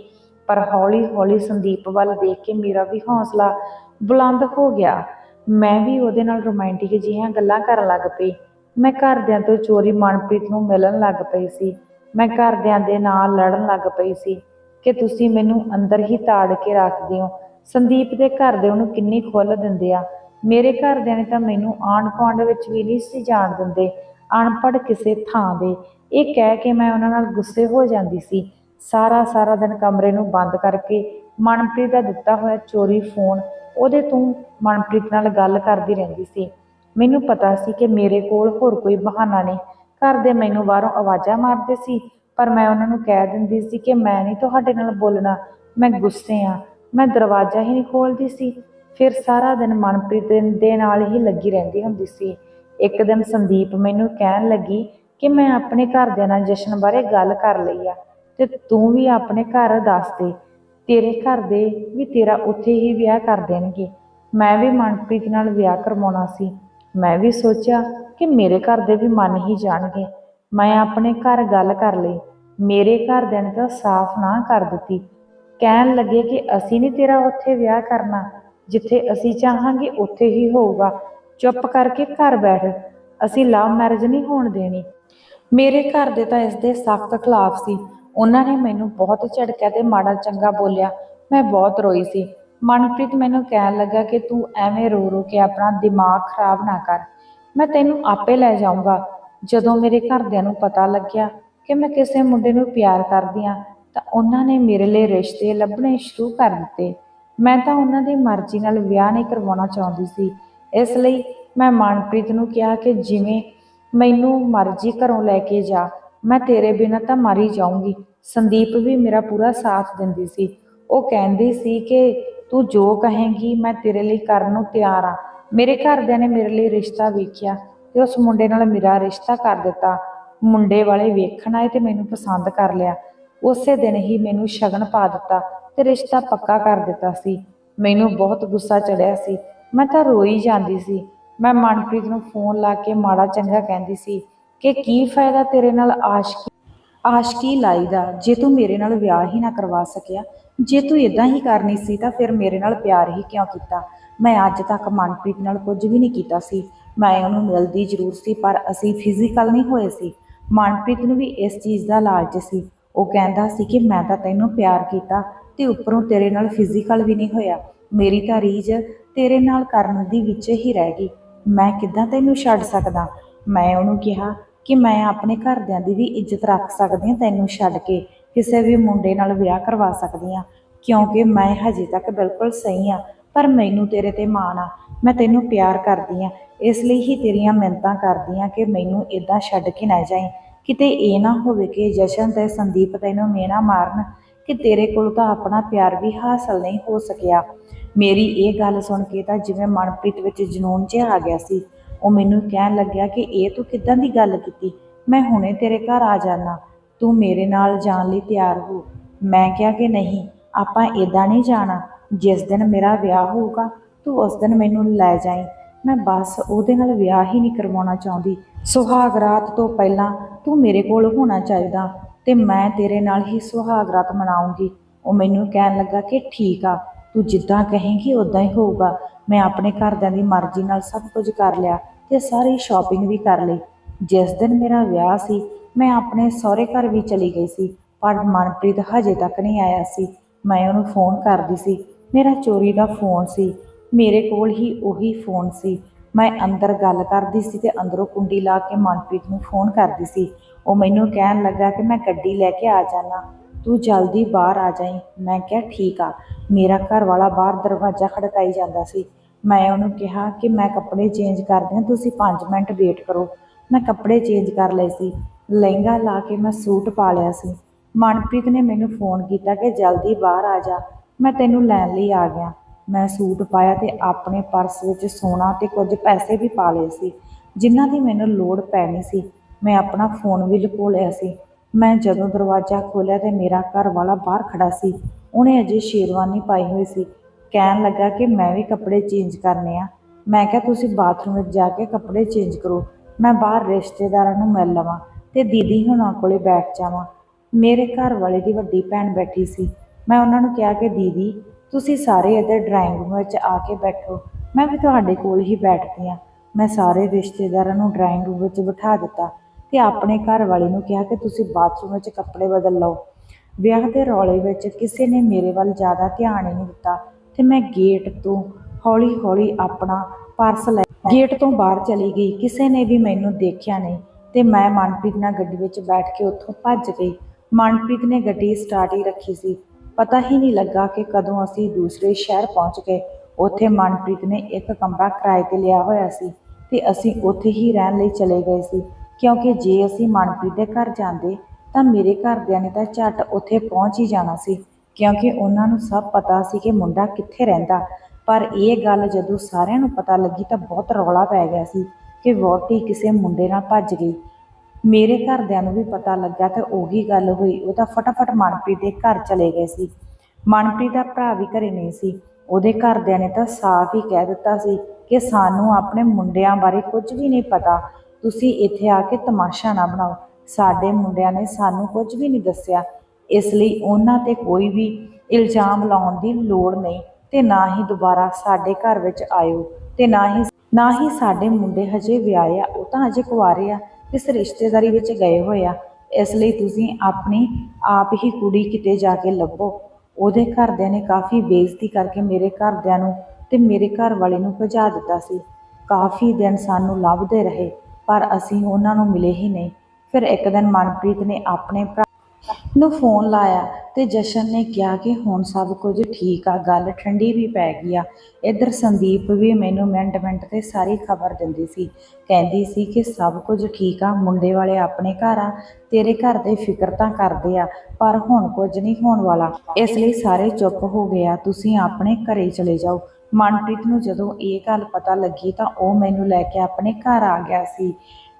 ਪਰ ਹੌਲੀ ਹੌਲੀ ਸੰਦੀਪ ਵੱਲ ਦੇਖ ਕੇ ਮੇਰਾ ਵੀ ਹੌਸਲਾ ਬੁਲੰਦ ਹੋ ਗਿਆ। ਮੈਂ ਵੀ ਉਹਦੇ ਨਾਲ ਰੋਮਾਂਟਿਕ ਜਿਹੀਆਂ ਗੱਲਾਂ ਕਰਨ ਲੱਗ ਪਈ। ਮੈਂ ਘਰਦਿਆਂ ਤੋਂ ਚੋਰੀ ਮਨਪ੍ਰੀਤ ਨੂੰ ਮਿਲਣ ਲੱਗ ਪਈ ਸੀ। ਮੈਂ ਘਰਦਿਆਂ ਦੇ ਨਾਲ ਲੜਨ ਲੱਗ ਪਈ ਸੀ ਕਿ ਤੁਸੀਂ ਮੈਨੂੰ ਅੰਦਰ ਹੀ ਤਾੜ ਕੇ ਰੱਖਦੇ ਹੋ। ਸੰਦੀਪ ਦੇ ਘਰ ਦੇ ਉਹਨੂੰ ਕਿੰਨੀ ਖੁੱਲ੍ਹ ਦਿੰਦੇ ਆ। ਮੇਰੇ ਘਰਦਿਆਂ ਨੇ ਤਾਂ ਮੈਨੂੰ ਆਂਢ ਗੁਆਂਢ ਵਿੱਚ ਵੀ ਨਹੀਂ ਸੀ ਜਾਣ ਦਿੰਦੇ। ਅਨਪੜ੍ਹ ਕਿਸੇ ਥਾਂ ਦੇ। ਇਹ ਕਹਿ ਕੇ ਮੈਂ ਉਹਨਾਂ ਨਾਲ ਗੁੱਸੇ ਹੋ ਜਾਂਦੀ ਸੀ। ਸਾਰਾ ਸਾਰਾ ਦਿਨ ਕਮਰੇ ਨੂੰ ਬੰਦ ਕਰਕੇ ਮਨਪ੍ਰੀਤ ਦਾ ਦਿੱਤਾ ਹੋਇਆ ਚੋਰੀ ਫੋਨ ਉਹਦੇ ਤੋਂ ਮਨਪ੍ਰੀਤ ਨਾਲ ਗੱਲ ਕਰਦੀ ਰਹਿੰਦੀ ਸੀ। ਮੈਨੂੰ ਪਤਾ ਸੀ ਕਿ ਮੇਰੇ ਕੋਲ ਹੋਰ ਕੋਈ ਬਹਾਨਾ ਨਹੀਂ। ਘਰ ਦੇ ਮੈਨੂੰ ਬਾਹਰੋਂ ਆਵਾਜ਼ਾਂ ਮਾਰਦੇ ਸੀ, ਪਰ ਮੈਂ ਉਹਨਾਂ ਨੂੰ ਕਹਿ ਦਿੰਦੀ ਸੀ ਕਿ ਮੈਂ ਨਹੀਂ ਤੁਹਾਡੇ ਨਾਲ ਬੋਲਣਾ, ਮੈਂ ਗੁੱਸੇ ਆ ਮੈਂ ਦਰਵਾਜ਼ਾ ਹੀ ਨਹੀਂ ਖੋਲਦੀ ਸੀ। ਫਿਰ ਸਾਰਾ ਦਿਨ ਮਨਪ੍ਰੀਤ ਦੇ- ਨਾਲ ਹੀ ਲੱਗੀ ਰਹਿੰਦੀ ਹੁੰਦੀ ਸੀ। ਇੱਕ ਦਿਨ ਸੰਦੀਪ ਮੈਨੂੰ ਕਹਿਣ ਲੱਗੀ ਕਿ ਮੈਂ ਆਪਣੇ ਘਰਦਿਆਂ ਨਾਲ ਜਸ਼ਨ ਬਾਰੇ ਗੱਲ ਕਰ ਲਈ ਆ ਤੇ ਤੂੰ ਵੀ ਆਪਣੇ ਘਰ ਦੱਸ ਦੇ, ਤੇਰੇ ਘਰ ਦੇ ਵੀ ਤੇਰਾ ਉੱਥੇ ਹੀ ਵਿਆਹ ਕਰ ਦੇਣਗੇ। ਮੈਂ ਵੀ ਮਨਪ੍ਰੀਤ ਨਾਲ ਵਿਆਹ ਕਰਵਾਉਣਾ ਸੀ। ਮੈਂ ਵੀ ਸੋਚਿਆ ਕਿ ਮੇਰੇ ਘਰ ਦੇ ਵੀ ਮੰਨ ਹੀ ਜਾਣਗੇ। ਮੈਂ ਆਪਣੇ ਘਰ ਗੱਲ ਕਰ ਲਈ। ਮੇਰੇ ਘਰਦਿਆਂ ਨੇ ਤਾਂ ਸਾਫ਼ ਨਾ ਕਰ ਦਿੱਤੀ। ਕਹਿਣ ਲੱਗੇ ਕਿ ਅਸੀਂ ਨਹੀਂ ਤੇਰਾ ਉੱਥੇ ਵਿਆਹ ਕਰਨਾ। ਜਿੱਥੇ ਅਸੀਂ ਚਾਹਾਂਗੇ ਉੱਥੇ ਹੀ ਹੋਊਗਾ। ਚੁੱਪ ਕਰਕੇ ਘਰ ਬੈਠ। ਅਸੀਂ ਲਵ ਮੈਰਿਜ ਨਹੀਂ ਹੋਣ ਦੇਣੀ। ਮੇਰੇ ਘਰ ਦੇ ਤਾਂ ਇਸ ਦੇ ਸਖਤ ਖਿਲਾਫ ਸੀ। ਉਹਨਾਂ ਨੇ ਮੈਨੂੰ ਬਹੁਤ ਝੜਕਿਆ ਤੇ ਮਾੜਾ ਚੰਗਾ ਬੋਲਿਆ। ਮੈਂ ਬਹੁਤ ਰੋਈ ਸੀ। ਮਨਪ੍ਰੀਤ ਮੈਨੂੰ ਕਹਿਣ ਲੱਗਾ ਕਿ ਤੂੰ ਐਵੇਂ ਰੋ ਰੋ ਕੇ ਆਪਣਾ ਦਿਮਾਗ ਖਰਾਬ ਨਾ ਕਰ। ਮੈਂ ਤੈਨੂੰ ਆਪੇ ਲੈ ਜਾਊਂਗਾ। ਜਦੋਂ ਮੇਰੇ ਘਰਦਿਆਂ ਨੂੰ ਪਤਾ ਲੱਗਿਆ ਕਿ ਮੈਂ ਕਿਸੇ ਮੁੰਡੇ ਨੂੰ ਪਿਆਰ ਕਰਦੀ ਹਾਂ ਤਾਂ ਉਹਨਾਂ ਨੇ ਮੇਰੇ ਲਈ ਰਿਸ਼ਤੇ ਲੱਭਣੇ ਸ਼ੁਰੂ ਕਰ ਦਿੱਤੇ। ਮੈਂ ਤਾਂ ਉਹਨਾਂ ਦੀ ਮਰਜ਼ੀ ਨਾਲ ਵਿਆਹ ਨਹੀਂ ਕਰਵਾਉਣਾ ਚਾਹੁੰਦੀ ਸੀ। ਇਸ ਲਈ ਮੈਂ ਮਨਪ੍ਰੀਤ ਨੂੰ ਕਿਹਾ ਕਿ ਜਿਵੇਂ ਮੈਨੂੰ ਮਰਜ਼ੀ ਘਰੋਂ ਲੈ ਕੇ ਜਾ, ਮੈਂ ਤੇਰੇ ਬਿਨਾਂ ਤਾਂ ਮਰ ਹੀ ਜਾਊਂਗੀ। ਸੰਦੀਪ ਵੀ ਮੇਰਾ ਪੂਰਾ ਸਾਥ ਦਿੰਦੀ ਸੀ। ਉਹ ਕਹਿੰਦੀ ਸੀ ਕਿ ਤੂੰ ਜੋ ਕਹੇਂਗੀ ਮੈਂ ਤੇਰੇ ਲਈ ਕਰਨ ਨੂੰ ਤਿਆਰ ਆ। ਮੇਰੇ ਘਰਦਿਆਂ ਨੇ ਮੇਰੇ ਲਈ ਰਿਸ਼ਤਾ ਵੇਖਿਆ ਤੇ ਉਸ ਮੁੰਡੇ ਨਾਲ ਮੇਰਾ ਰਿਸ਼ਤਾ ਕਰ ਦਿੱਤਾ। ਮੁੰਡੇ ਵਾਲੇ ਵੇਖਣ ਆਏ ਤੇ ਮੈਨੂੰ ਪਸੰਦ ਕਰ ਲਿਆ। ਉਸੇ ਦਿਨ ਹੀ ਮੈਨੂੰ ਸ਼ਗਨ ਪਾ ਦਿੱਤਾ ਤੇ ਰਿਸ਼ਤਾ ਪੱਕਾ ਕਰ ਦਿੱਤਾ ਸੀ। ਮੈਨੂੰ ਬਹੁਤ ਗੁੱਸਾ ਚੜਿਆ ਸੀ। ਮੈਂ ਤਾਂ ਰੋਈ ਜਾਂਦੀ ਸੀ। ਮੈਂ ਮਨਪ੍ਰੀਤ ਨੂੰ ਫੋਨ ਲਾ ਕੇ ਮਾੜਾ ਚੰਗਾ ਕਹਿੰਦੀ ਸੀ ਕਿ ਕੀ ਫਾਇਦਾ ਤੇਰੇ ਨਾਲ ਆਸ਼ਕੀ ਆਸ਼ਕੀ ਲਾਈ ਦਾ, ਜੇ ਤੂੰ ਮੇਰੇ ਨਾਲ ਵਿਆਹ ਹੀ ਨਾ ਕਰਵਾ ਸਕਿਆ ਜੇ ਤੂੰ ਇਦਾਂ ਹੀ ਕਰਨੀ ਸੀ ਤਾਂ ਫਿਰ ਮੇਰੇ ਨਾਲ ਪਿਆਰ ਹੀ ਕਿਉਂ ਕੀਤਾ? ਮੈਂ ਅੱਜ ਤੱਕ ਮਨਪ੍ਰੀਤ ਨਾਲ ਕੁਝ ਵੀ ਨਹੀਂ ਕੀਤਾ ਸੀ। ਮੈਂ ਉਹਨੂੰ ਮਿਲਦੀ ਜ਼ਰੂਰ ਸੀ, ਪਰ ਅਸੀਂ ਫਿਜ਼ੀਕਲ ਨਹੀਂ ਹੋਏ ਸੀ। ਮਨਪ੍ਰੀਤ ਨੂੰ ਵੀ ਇਸ ਚੀਜ਼ ਦਾ ਲਾਲਚ ਸੀ। ਉਹ ਕਹਿੰਦਾ ਸੀ ਕਿ ਮੈਂ ਤਾਂ ਤੈਨੂੰ ਪਿਆਰ ਕੀਤਾ ਤੇ ਉੱਪਰੋਂ ਤੇਰੇ ਨਾਲ ਫਿਜ਼ੀਕਲ ਵੀ ਨਹੀਂ ਹੋਇਆ। ਮੇਰੀ ਤਾਂ ਰੀਝ ਤੇਰੇ ਨਾਲ ਕਰਨ ਦੀ ਵਿੱਚ ਹੀ ਰਹਿ ਗਈ। ਮੈਂ ਕਿੱਦਾਂ ਤੈਨੂੰ ਛੱਡ ਸਕਦਾ? ਮੈਂ ਉਹਨੂੰ ਕਿਹਾ ਕਿ ਮੈਂ ਆਪਣੇ ਘਰਦਿਆਂ ਦੀ ਵੀ ਇੱਜ਼ਤ ਰੱਖ ਸਕਦੀ ਹਾਂ ਤੈਨੂੰ ਛੱਡ ਕੇ। ਕਿਸੇ ਵੀ ਮੁੰਡੇ ਨਾਲ ਵਿਆਹ ਕਰਵਾ ਸਕਦੀ ਹਾਂ। ਕਿਉਂਕਿ ਮੈਂ ਹਜੇ ਤੱਕ ਬਿਲਕੁਲ ਸਹੀ ਹਾਂ, ਪਰ ਮੈਨੂੰ ਤੇਰੇ ਤੇ ਮਾਣ ਆ। ਮੈਂ ਤੈਨੂੰ ਪਿਆਰ ਕਰਦੀ ਆ ਇਸ ਲਈ ਹੀ ਤੇਰੀਆਂ ਮਿੰਨਤਾਂ ਕਰਦੀ ਆ ਕਿ ਮੈਨੂੰ ਇਦਾਂ ਛੱਡ ਕੇ ਨਾ ਜਾਈਂ। ਕਿਤੇ ਇਹ ਨਾ ਹੋਵੇ ਕਿ ਜਸ਼ਨ ਤੇ ਸੰਦੀਪ ਤੈਨੂੰ ਮੇਨਾ ਮਾਰਨ, ਕਿ ਤੇਰੇ ਕੋਲ ਤਾਂ ਆਪਣਾ ਪਿਆਰ ਵੀ ਹਾਸਲ ਨਹੀਂ ਹੋ ਸਕਿਆ। ਮੇਰੀ ਇਹ ਗੱਲ ਸੁਣ ਕੇ ਤਾਂ ਜਿਵੇਂ ਮਨਪ੍ਰੀਤ ਵਿੱਚ ਜਨੂਨ ਜਿਹਾ ਆ ਗਿਆ ਸੀ, ਉਹ ਮੈਨੂੰ ਕਹਿਣ ਲੱਗਿਆ ਕਿ ਇਹ ਤੂੰ ਕਿੱਦਾਂ ਦੀ ਗੱਲ ਕੀਤੀ? ਮੈਂ ਹੁਣੇ ਤੇਰੇ ਘਰ ਆ ਜਾਣਾ ਤੂੰ ਮੇਰੇ ਨਾਲ ਜਾਣ ਲਈ ਤਿਆਰ ਹੋ। ਮੈਂ ਕਿਹਾ ਕਿ ਨਹੀਂ, ਆਪਾਂ ਇਦਾਂ ਨਹੀਂ ਜਾਣਾ। ਜਿਸ ਦਿਨ ਮੇਰਾ ਵਿਆਹ ਹੋਊਗਾ, ਤੂੰ ਉਸ ਦਿਨ ਮੈਨੂੰ ਲੈ ਜਾਈਂ। ਮੈਂ ਬਸ ਉਹਦੇ ਨਾਲ ਵਿਆਹ ਹੀ ਨਹੀਂ ਕਰਵਾਉਣਾ ਚਾਹੁੰਦੀ। ਸੁਹਾਗ ਰਾਤ ਤੋਂ ਪਹਿਲਾਂ ਤੂੰ ਮੇਰੇ ਕੋਲ ਹੋਣਾ ਚਾਹੀਦਾ ਤੇ ਮੈਂ ਤੇਰੇ ਨਾਲ ਹੀ ਸੁਹਾਗ ਰਾਤ ਮਨਾਉਂਗੀ। ਉਹ ਮੈਨੂੰ ਕਹਿਣ ਲੱਗਾ ਕਿ ਠੀਕ ਆ, ਤੂੰ ਜਿੱਦਾਂ ਕਹੇਂਗੀ ਉਦਾਂ ਹੀ ਹੋਊਗਾ। ਮੈਂ ਆਪਣੇ ਘਰਦਿਆਂ ਦੀ ਮਰਜ਼ੀ ਨਾਲ ਸਭ ਕੁਝ ਕਰ ਲਿਆ ਤੇ ਸਾਰੀ ਸ਼ਾਪਿੰਗ ਵੀ ਕਰ ਲਈ। ਜਿਸ ਦਿਨ ਮੇਰਾ ਵਿਆਹ ਸੀ ਮੈਂ ਆਪਣੇ ਸਹੁਰੇ ਘਰ ਵੀ ਚਲੀ ਗਈ ਸੀ, ਪਰ ਮਨਪ੍ਰੀਤ ਹਜੇ ਤੱਕ ਨਹੀਂ ਆਇਆ ਸੀ। ਮੈਂ ਉਹਨੂੰ ਫੋਨ ਕਰਦੀ ਸੀ। ਮੇਰਾ ਚੋਰੀ ਦਾ ਫੋਨ ਸੀ। ਮੇਰੇ ਕੋਲ ਹੀ ਉਹੀ ਫੋਨ ਸੀ। ਮੈਂ ਅੰਦਰ ਗੱਲ ਕਰਦੀ ਸੀ ਤੇ ਅੰਦਰੋਂ ਕੁੰਡੀ ਲਾ ਕੇ ਮਨਪ੍ਰੀਤ ਨੂੰ ਫੋਨ ਕਰਦੀ ਸੀ। ਉਹ ਮੈਨੂੰ ਕਹਿਣ ਲੱਗਾ ਕਿ ਮੈਂ ਗੱਡੀ ਲੈ ਕੇ ਆ ਜਾਣਾ। ਤੂੰ ਜਲਦੀ ਬਾਹਰ ਆ ਜਾਈਂ। ਮੈਂ ਕਿਹਾ, ਠੀਕ ਆ। ਮੇਰਾ ਘਰ ਵਾਲਾ ਬਾਹਰ ਦਰਵਾਜ਼ਾ ਖੜਕਾਈ ਜਾਂਦਾ ਸੀ। ਮੈਂ ਉਹਨੂੰ ਕਿਹਾ ਕਿ ਮੈਂ ਕੱਪੜੇ ਚੇਂਜ ਕਰਦੀ ਹਾਂ ਤੁਸੀਂ 5 ਮਿੰਟ ਵੇਟ ਕਰੋ। ਮੈਂ ਕੱਪੜੇ ਚੇਂਜ ਕਰ ਲਏ ਸੀ। ਲਹਿੰਗਾ ਲਾ ਕੇ ਮੈਂ ਸੂਟ ਪਾ ਲਿਆ ਸੀ। ਮਨਪ੍ਰੀਤ ਨੇ ਮੈਨੂੰ ਫੋਨ ਕੀਤਾ ਕਿ ਜਲਦੀ ਬਾਹਰ ਆ ਜਾ, ਮੈਂ ਤੈਨੂੰ ਲੈਣ ਲਈ ਆ ਗਿਆ। ਮੈਂ ਸੂਟ ਪਾਇਆ ਤੇ ਆਪਣੇ ਪਰਸ ਵਿੱਚ ਸੋਨਾ ਤੇ ਕੁਝ ਪੈਸੇ ਵੀ ਪਾ ਲਏ ਸੀ, ਜਿਨ੍ਹਾਂ ਦੀ ਮੈਨੂੰ ਲੋੜ ਪੈਣੀ ਸੀ। ਮੈਂ ਆਪਣਾ ਫੋਨ ਵੀ ਲੁਕੋ ਲਿਆ ਸੀ। ਮੈਂ ਜਦੋਂ ਦਰਵਾਜ਼ਾ ਖੋਲ੍ਹਿਆ ਤੇ ਮੇਰਾ ਘਰ ਵਾਲਾ ਬਾਹਰ ਖੜਾ ਸੀ। ਉਹਨੇ ਅਜੇ ਸ਼ੇਰਵਾਨੀ ਪਾਈ ਹੋਈ ਸੀ। ਕਹਿਣ ਲੱਗਾ ਕਿ ਮੈਂ ਵੀ ਕੱਪੜੇ ਚੇਂਜ ਕਰਨੇ ਆ। ਮੈਂ ਕਿਹਾ, ਤੁਸੀਂ ਬਾਥਰੂਮ ਵਿੱਚ ਜਾ ਕੇ ਕੱਪੜੇ ਚੇਂਜ ਕਰੋ। ਮੈਂ ਬਾਹਰ ਰਿਸ਼ਤੇਦਾਰਾਂ ਨੂੰ ਮਿਲ ਲਵਾਂ। ਤੇ ਦੀਦੀ ਹੁਣਾਂ ਕੋਲੇ ਬੈਠ ਜਾਵਾਂ। ਮੇਰੇ ਘਰ ਵਾਲੇ ਦੀ ਵੱਡੀ ਭੈਣ ਬੈਠੀ ਸੀ। ਮੈਂ ਉਹਨਾਂ ਨੂੰ ਕਿਹਾ ਕਿ, ਦੀਦੀ, ਤੁਸੀਂ ਸਾਰੇ ਇੱਧਰ ਡਰਾਇੰਗ ਰੂਮ ਵਿੱਚ ਆ ਕੇ ਬੈਠੋ। ਮੈਂ ਵੀ ਤੁਹਾਡੇ ਕੋਲ ਹੀ ਬੈਠਦੀ ਹਾਂ। ਮੈਂ ਸਾਰੇ ਰਿਸ਼ਤੇਦਾਰਾਂ ਨੂੰ ਡਰਾਇੰਗ ਰੂਮ ਵਿੱਚ ਬਿਠਾ ਦਿੱਤਾ ਤੇ ਆਪਣੇ ਘਰ ਵਾਲੇ ਨੂੰ ਕਿਹਾ ਕਿ ਤੁਸੀਂ ਬਾਥਰੂਮ ਵਿੱਚ ਕੱਪੜੇ ਬਦਲ ਲਓ। ਵਿਆਹ ਦੇ ਰੌਲੇ ਵਿੱਚ ਕਿਸੇ ਨੇ ਮੇਰੇ ਵੱਲ ਜ਼ਿਆਦਾ ਧਿਆਨ ਹੀ ਨਹੀਂ ਦਿੱਤਾ ਤੇ ਮੈਂ ਗੇਟ ਤੋਂ ਹੌਲੀ-ਹੌਲੀ ਆਪਣਾ ਪਰਸ ਲੈ ਗੇਟ ਤੋਂ ਬਾਹਰ ਚਲੀ ਗਈ। ਕਿਸੇ ਨੇ ਵੀ ਮੈਨੂੰ ਦੇਖਿਆ ਨਹੀਂ। ਤੇ ਮੈਂ ਮਨਪ੍ਰੀਤ ਨਾਲ ਗੱਡੀ ਵਿੱਚ ਬੈਠ ਕੇ ਉੱਥੋਂ ਭੱਜ ਗਈ। ਮਨਪ੍ਰੀਤ ਨੇ ਗੱਡੀ ਸਟਾਰਟ ਹੀ ਰੱਖੀ ਸੀ। ਪਤਾ ਹੀ ਨਹੀਂ ਲੱਗਾ ਕਿ ਕਦੋਂ ਅਸੀਂ ਦੂਸਰੇ ਸ਼ਹਿਰ ਪਹੁੰਚ ਗਏ। ਉੱਥੇ ਮਨਪ੍ਰੀਤ ਨੇ ਇੱਕ ਕਮਰਾ ਕਿਰਾਏ ਤੇ ਲਿਆ ਹੋਇਆ ਸੀ ਤੇ ਅਸੀਂ ਉੱਥੇ ਹੀ ਰਹਿਣ ਲਈ ਚਲੇ ਗਏ ਸੀ। ਕਿਉਂਕਿ ਜੇ ਅਸੀਂ ਮਨਪ੍ਰੀਤ ਦੇ ਘਰ ਜਾਂਦੇ, ਤਾਂ ਮੇਰੇ ਘਰਦਿਆਂ ਨੇ ਤਾਂ ਝੱਟ ਉੱਥੇ ਪਹੁੰਚ ਹੀ ਜਾਣਾ ਸੀ। ਕਿਉਂਕਿ ਉਹਨਾਂ ਨੂੰ ਸਭ ਪਤਾ ਸੀ ਕਿ ਮੁੰਡਾ ਕਿੱਥੇ ਰਹਿੰਦਾ। ਪਰ ਇਹ ਗੱਲ ਜਦੋਂ ਸਾਰਿਆਂ ਨੂੰ ਪਤਾ ਲੱਗੀ ਤਾਂ ਬਹੁਤ ਰੌਲਾ ਪੈ ਗਿਆ ਸੀ। ਕਿ ਵਹੁਟੀ ਕਿਸੇ ਮੁੰਡੇ ਨਾਲ ਭੱਜ ਗਈ। ਮੇਰੇ ਘਰਦਿਆਂ ਨੂੰ ਵੀ ਪਤਾ ਲੱਗਾ ਤੇ ਉਹੀ ਗੱਲ ਹੋਈ। ਉਹ ਤਾਂ ਫਟਾਫਟ ਮਨਪ੍ਰੀਤ ਦੇ ਘਰ ਚਲੇ ਗਏ ਸੀ। ਮਨਪ੍ਰੀਤ ਦਾ ਭਰਾ ਵੀ ਘਰੇ ਨਹੀਂ ਸੀ। ਉਹਦੇ ਘਰਦਿਆਂ ਨੇ ਤਾਂ ਸਾਫ਼ ਹੀ ਕਹਿ ਦਿੱਤਾ ਸੀ ਕਿ ਸਾਨੂੰ ਆਪਣੇ ਮੁੰਡਿਆਂ ਬਾਰੇ ਕੁਝ ਵੀ ਨਹੀਂ ਪਤਾ। ਤੁਸੀਂ ਇੱਥੇ ਆ ਕੇ ਤਮਾਸ਼ਾ ਨਾ ਬਣਾਓ। ਸਾਡੇ ਮੁੰਡਿਆਂ ਨੇ ਸਾਨੂੰ ਕੁਝ ਵੀ ਨਹੀਂ ਦੱਸਿਆ। ਇਸ ਲਈ ਉਹਨਾਂ ਤੇ ਕੋਈ ਵੀ ਇਲਜ਼ਾਮ ਲਾਉਣ ਦੀ ਲੋੜ ਨਹੀਂ ਤੇ ਨਾ ਹੀ ਦੁਬਾਰਾ ਸਾਡੇ ਘਰ ਵਿੱਚ ਆਇਓ ਤੇ ਨਾ ਹੀ ਨਾ ਹੀ ਸਾਡੇ ਮੁੰਡੇ ਹਜੇ ਵਿਆਹੇ ਆ, ਉਹ ਤਾਂ ਹਜੇ ਕੁਆਰੇ ਆ ਇਸ ਰਿਸ਼ਤੇਦਾਰੀ ਵਿੱਚ ਗਏ ਹੋਏ ਆ। ਇਸ ਲਈ ਤੁਸੀਂ ਆਪਣੀ ਆਪ ਹੀ ਕੁੜੀ ਕਿਤੇ ਜਾ ਕੇ ਲੱਭੋ। ਉਹਦੇ ਘਰਦਿਆਂ ਨੇ ਕਾਫੀ ਬੇਇੱਜ਼ਤੀ ਕਰਕੇ ਮੇਰੇ ਘਰਦਿਆਂ ਨੂੰ ਤੇ ਮੇਰੇ ਘਰ ਵਾਲੇ ਨੂੰ ਭਜਾ ਦਿੱਤਾ ਸੀ। ਕਾਫੀ ਦਿਨ ਸਾਨੂੰ ਲੱਭਦੇ ਰਹੇ, ਪਰ ਅਸੀਂ ਉਹਨਾਂ ਨੂੰ ਮਿਲੇ ਹੀ ਨਹੀਂ। ਫਿਰ ਇੱਕ ਦਿਨ ਮਨਪ੍ਰੀਤ ਨੇ ਆਪਣੇ ਭਰਾ ਨੂੰ ਫੋਨ ਲਾਇਆ ਤੇ ਜਸ਼ਨ ਨੇ ਕਿਹਾ ਕਿ ਹੁਣ ਸਭ ਕੁਝ ਠੀਕ ਆ, ਗੱਲ ਠੰਡੀ ਵੀ ਪੈ ਗਈ ਆ। ਇੱਧਰ ਸੰਦੀਪ ਵੀ ਮੈਨੂੰ ਮਿੰਟ ਮਿੰਟ ਤੇ ਸਾਰੀ ਖਬਰ ਦਿੰਦੀ ਸੀ। ਕਹਿੰਦੀ ਸੀ ਕਿ ਸਭ ਕੁਝ ਠੀਕ ਆ, ਮੁੰਡੇ ਵਾਲੇ ਆਪਣੇ ਘਰ ਆ, ਤੇਰੇ ਘਰ ਦੇ ਫਿਕਰ ਤਾਂ ਕਰਦੇ ਆ, ਪਰ ਹੁਣ ਕੁਝ ਨਹੀਂ ਹੋਣ ਵਾਲਾ। ਇਸ ਲਈ ਸਾਰੇ ਚੁੱਪ ਹੋ ਗਏ ਆ, ਤੁਸੀਂ ਆਪਣੇ ਘਰੇ ਚਲੇ ਜਾਓ। ਮਨਪ੍ਰੀਤ ਨੂੰ ਜਦੋਂ ਇਹ ਗੱਲ ਪਤਾ ਲੱਗੀ ਤਾਂ ਉਹ ਮੈਨੂੰ ਲੈ ਕੇ ਆਪਣੇ ਘਰ ਆ ਗਿਆ ਸੀ।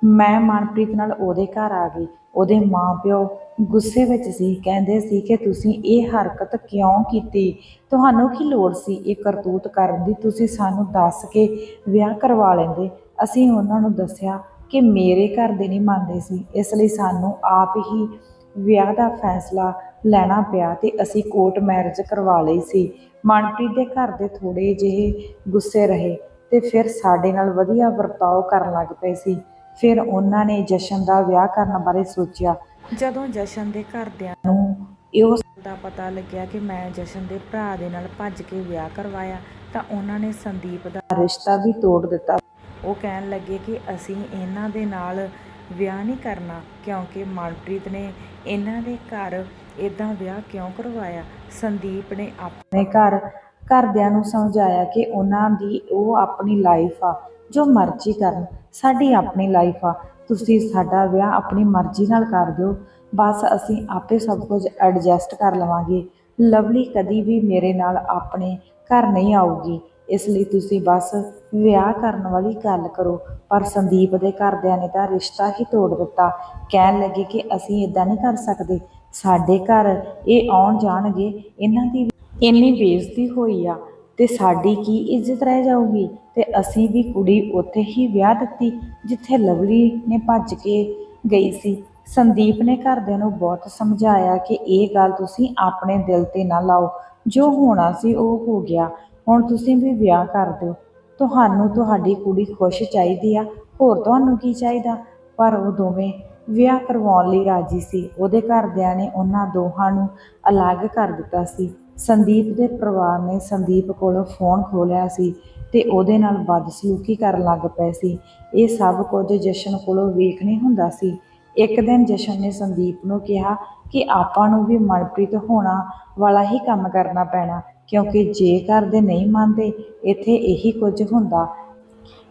ਮੈਂ ਮਨਪ੍ਰੀਤ ਨਾਲ ਉਹਦੇ ਘਰ ਆ ਗਈ। ਉਹਦੇ ਮਾਪਿਓ ਗੁੱਸੇ ਵਿੱਚ ਸੀ, ਕਹਿੰਦੇ ਸੀ ਕਿ ਤੁਸੀਂ ਇਹ ਹਰਕਤ ਕਿਉਂ ਕੀਤੀ? ਤੁਹਾਨੂੰ ਕੀ ਲੋੜ ਸੀ ਇਹ ਕਰਤੂਤ ਕਰਨ ਦੀ? ਤੁਸੀਂ ਸਾਨੂੰ ਦੱਸ ਕੇ ਵਿਆਹ ਕਰਵਾ ਲੈਂਦੇ। ਅਸੀਂ ਉਹਨਾਂ ਨੂੰ ਦੱਸਿਆ ਕਿ ਮੇਰੇ ਘਰ ਦੇ ਨਹੀਂ ਮੰਨਦੇ ਸੀ, ਇਸ ਲਈ ਸਾਨੂੰ ਆਪ ਹੀ ਵਿਆਹ ਦਾ ਫੈਸਲਾ ਲੈਣਾ ਪਿਆ ਤੇ ਅਸੀਂ ਕੋਰਟ ਮੈਰਿਜ ਕਰਵਾ ਲਈ ਸੀ। ਮਨਪ੍ਰੀਤ ਦੇ ਘਰ ਦੇ ਥੋੜੇ ਜਿਹੇ ਗੁੱਸੇ ਰਹੇ ਤੇ ਫਿਰ ਸਾਡੇ ਨਾਲ ਵਧੀਆ ਵਰਤਾਓ ਕਰਨ ਲੱਗ ਪਏ ਸੀ। ਫਿਰ ਉਹਨਾਂ ਨੇ ਜਸ਼ਨ ਦਾ ਵਿਆਹ ਕਰਨ ਬਾਰੇ ਸੋਚਿਆ। ਜਦੋਂ ਜਸ਼ਨ ਦੇ ਘਰਦਿਆਂ ਨੂੰ ਇਹ ਦਾ ਪਤਾ ਲੱਗਿਆ ਕਿ ਮੈਂ ਜਸ਼ਨ ਦੇ ਭਰਾ ਦੇ ਨਾਲ ਭੱਜ ਕੇ ਵਿਆਹ ਕਰਵਾਇਆ ਤਾਂ ਉਹਨਾਂ ਨੇ ਸੰਦੀਪ ਦਾ ਰਿਸ਼ਤਾ ਵੀ ਤੋੜ ਦਿੱਤਾ। ਉਹ ਕਹਿਣ ਲੱਗੇ ਕਿ ਅਸੀਂ ਇਹਨਾਂ ਦੇ ਨਾਲ ਵਿਆਹ ਨਹੀਂ ਕਰਨਾ ਕਿਉਂਕਿ ਮਨਪ੍ਰੀਤ ਨੇ ਇਹਨਾਂ ਦੇ ਘਰ ਇਦਾਂ ਵਿਆਹ ਕਿਉਂ ਕਰਵਾਇਆ? ਸੰਦੀਪ ਨੇ ਆਪਣੇ ਘਰ ਘਰਦਿਆਂ ਨੂੰ ਸਮਝਾਇਆ ਕਿ ਉਹਨਾਂ ਦੀ ਉਹ ਆਪਣੀ ਲਾਈਫ ਆ। ਜੋ ਮਰਜ਼ੀ ਕਰਨ, ਸਾਡੀ ਆਪਣੀ ਲਾਈਫ ਆ। ਤੁਸੀਂ ਸਾਡਾ ਵਿਆਹ ਆਪਣੀ ਮਰਜ਼ੀ ਨਾਲ ਕਰ ਦਿਓ। ਬਸ ਅਸੀਂ ਆਪੇ ਸਭ ਕੁਝ ਐਡਜਸਟ ਕਰ ਲਵਾਂਗੇ। ਲਵਲੀ ਕਦੀ ਵੀ ਮੇਰੇ ਨਾਲ ਆਪਣੇ ਘਰ ਨਹੀਂ ਆਊਗੀ। ਇਸ ਲਈ ਤੁਸੀਂ ਬਸ ਵਿਆਹ ਕਰਨ ਵਾਲੀ ਗੱਲ ਕਰੋ। ਪਰ ਸੰਦੀਪ ਦੇ ਘਰਦਿਆਂ ਨੇ ਤਾਂ ਰਿਸ਼ਤਾ ਹੀ ਤੋੜ ਦਿੱਤਾ। ਕਹਿਣ ਲੱਗੇ ਕਿ ਅਸੀਂ ਇਦਾਂ ਨਹੀਂ ਕਰ ਸਕਦੇ। ਸਾਡੇ ਘਰ ਇਹ ਆਉਣ ਜਾਣਗੇ, ਇਹਨਾਂ ਦੀ ਇੰਨੀ ਬੇਇੱਜ਼ਤੀ ਹੋਈ ਆ। ਤੇ ਸਾਡੀ ਕੀ ਇੱਜ਼ਤ ਰਹਿ ਜਾਊਗੀ? ਤੇ ਅਸੀਂ ਵੀ ਕੁੜੀ ਉੱਥੇ ਹੀ ਵਿਆਹ ਦਿੱਤੀ, ਜਿੱਥੇ ਲਵਲੀ ਨੇ ਭੱਜ ਕੇ ਗਈ ਸੀ। ਸੰਦੀਪ ਨੇ ਘਰਦਿਆਂ ਨੂੰ ਬਹੁਤ ਸਮਝਾਇਆ ਕਿ ਇਹ ਗੱਲ ਤੁਸੀਂ ਆਪਣੇ ਦਿਲ ਤੇ ਨਾ ਲਾਓ। ਜੋ ਹੋਣਾ ਸੀ ਉਹ ਹੋ ਗਿਆ। ਹੁਣ ਤੁਸੀਂ ਵੀ ਵਿਆਹ ਕਰ ਦਿਓ। ਤੁਹਾਨੂੰ ਤੁਹਾਡੀ ਕੁੜੀ ਖੁਸ਼ ਚਾਹੀਦੀ ਆ। ਹੋਰ ਤੁਹਾਨੂੰ ਕੀ ਚਾਹੀਦਾ? ਪਰ ਉਹ ਦੋਵੇਂ ਵਿਆਹ ਕਰਵਾਉਣ ਲਈ ਰਾਜੀ ਸੀ। ਉਹਦੇ ਘਰਦਿਆਂ ਨੇ ਉਹਨਾਂ ਦੋਹਾਂ ਨੂੰ ਅਲੱਗ ਕਰ ਦਿੱਤਾ ਸੀ। ਸੰਦੀਪ ਦੇ ਪਰਿਵਾਰ ਨੇ ਸੰਦੀਪ ਕੋਲੋਂ ਫੋਨ ਖੋਲਿਆ ਸੀ ਤੇ ਉਹਦੇ ਨਾਲ ਬਦਸਲੂਕੀ ਕਰਨ ਲੱਗ ਪਏ ਸੀ। ਇਹ ਸਭ ਕੁਝ ਜਸ਼ਨ ਕੋਲੋਂ ਵੇਖ ਨਹੀਂ ਹੁੰਦਾ ਸੀ। ਇੱਕ ਦਿਨ ਜਸ਼ਨ ਨੇ ਸੰਦੀਪ ਨੂੰ ਕਿਹਾ ਕਿ ਆਪਾਂ ਨੂੰ ਵੀ ਮਨਪ੍ਰੀਤ ਹੋਣਾ ਵਾਲਾ ਹੀ ਕੰਮ ਕਰਨਾ ਪੈਣਾ, ਕਿਉਂਕਿ ਜੇ ਘਰ ਦੇ ਨਹੀਂ ਮੰਨਦੇ, ਇੱਥੇ ਇਹੀ ਕੁਝ ਹੁੰਦਾ।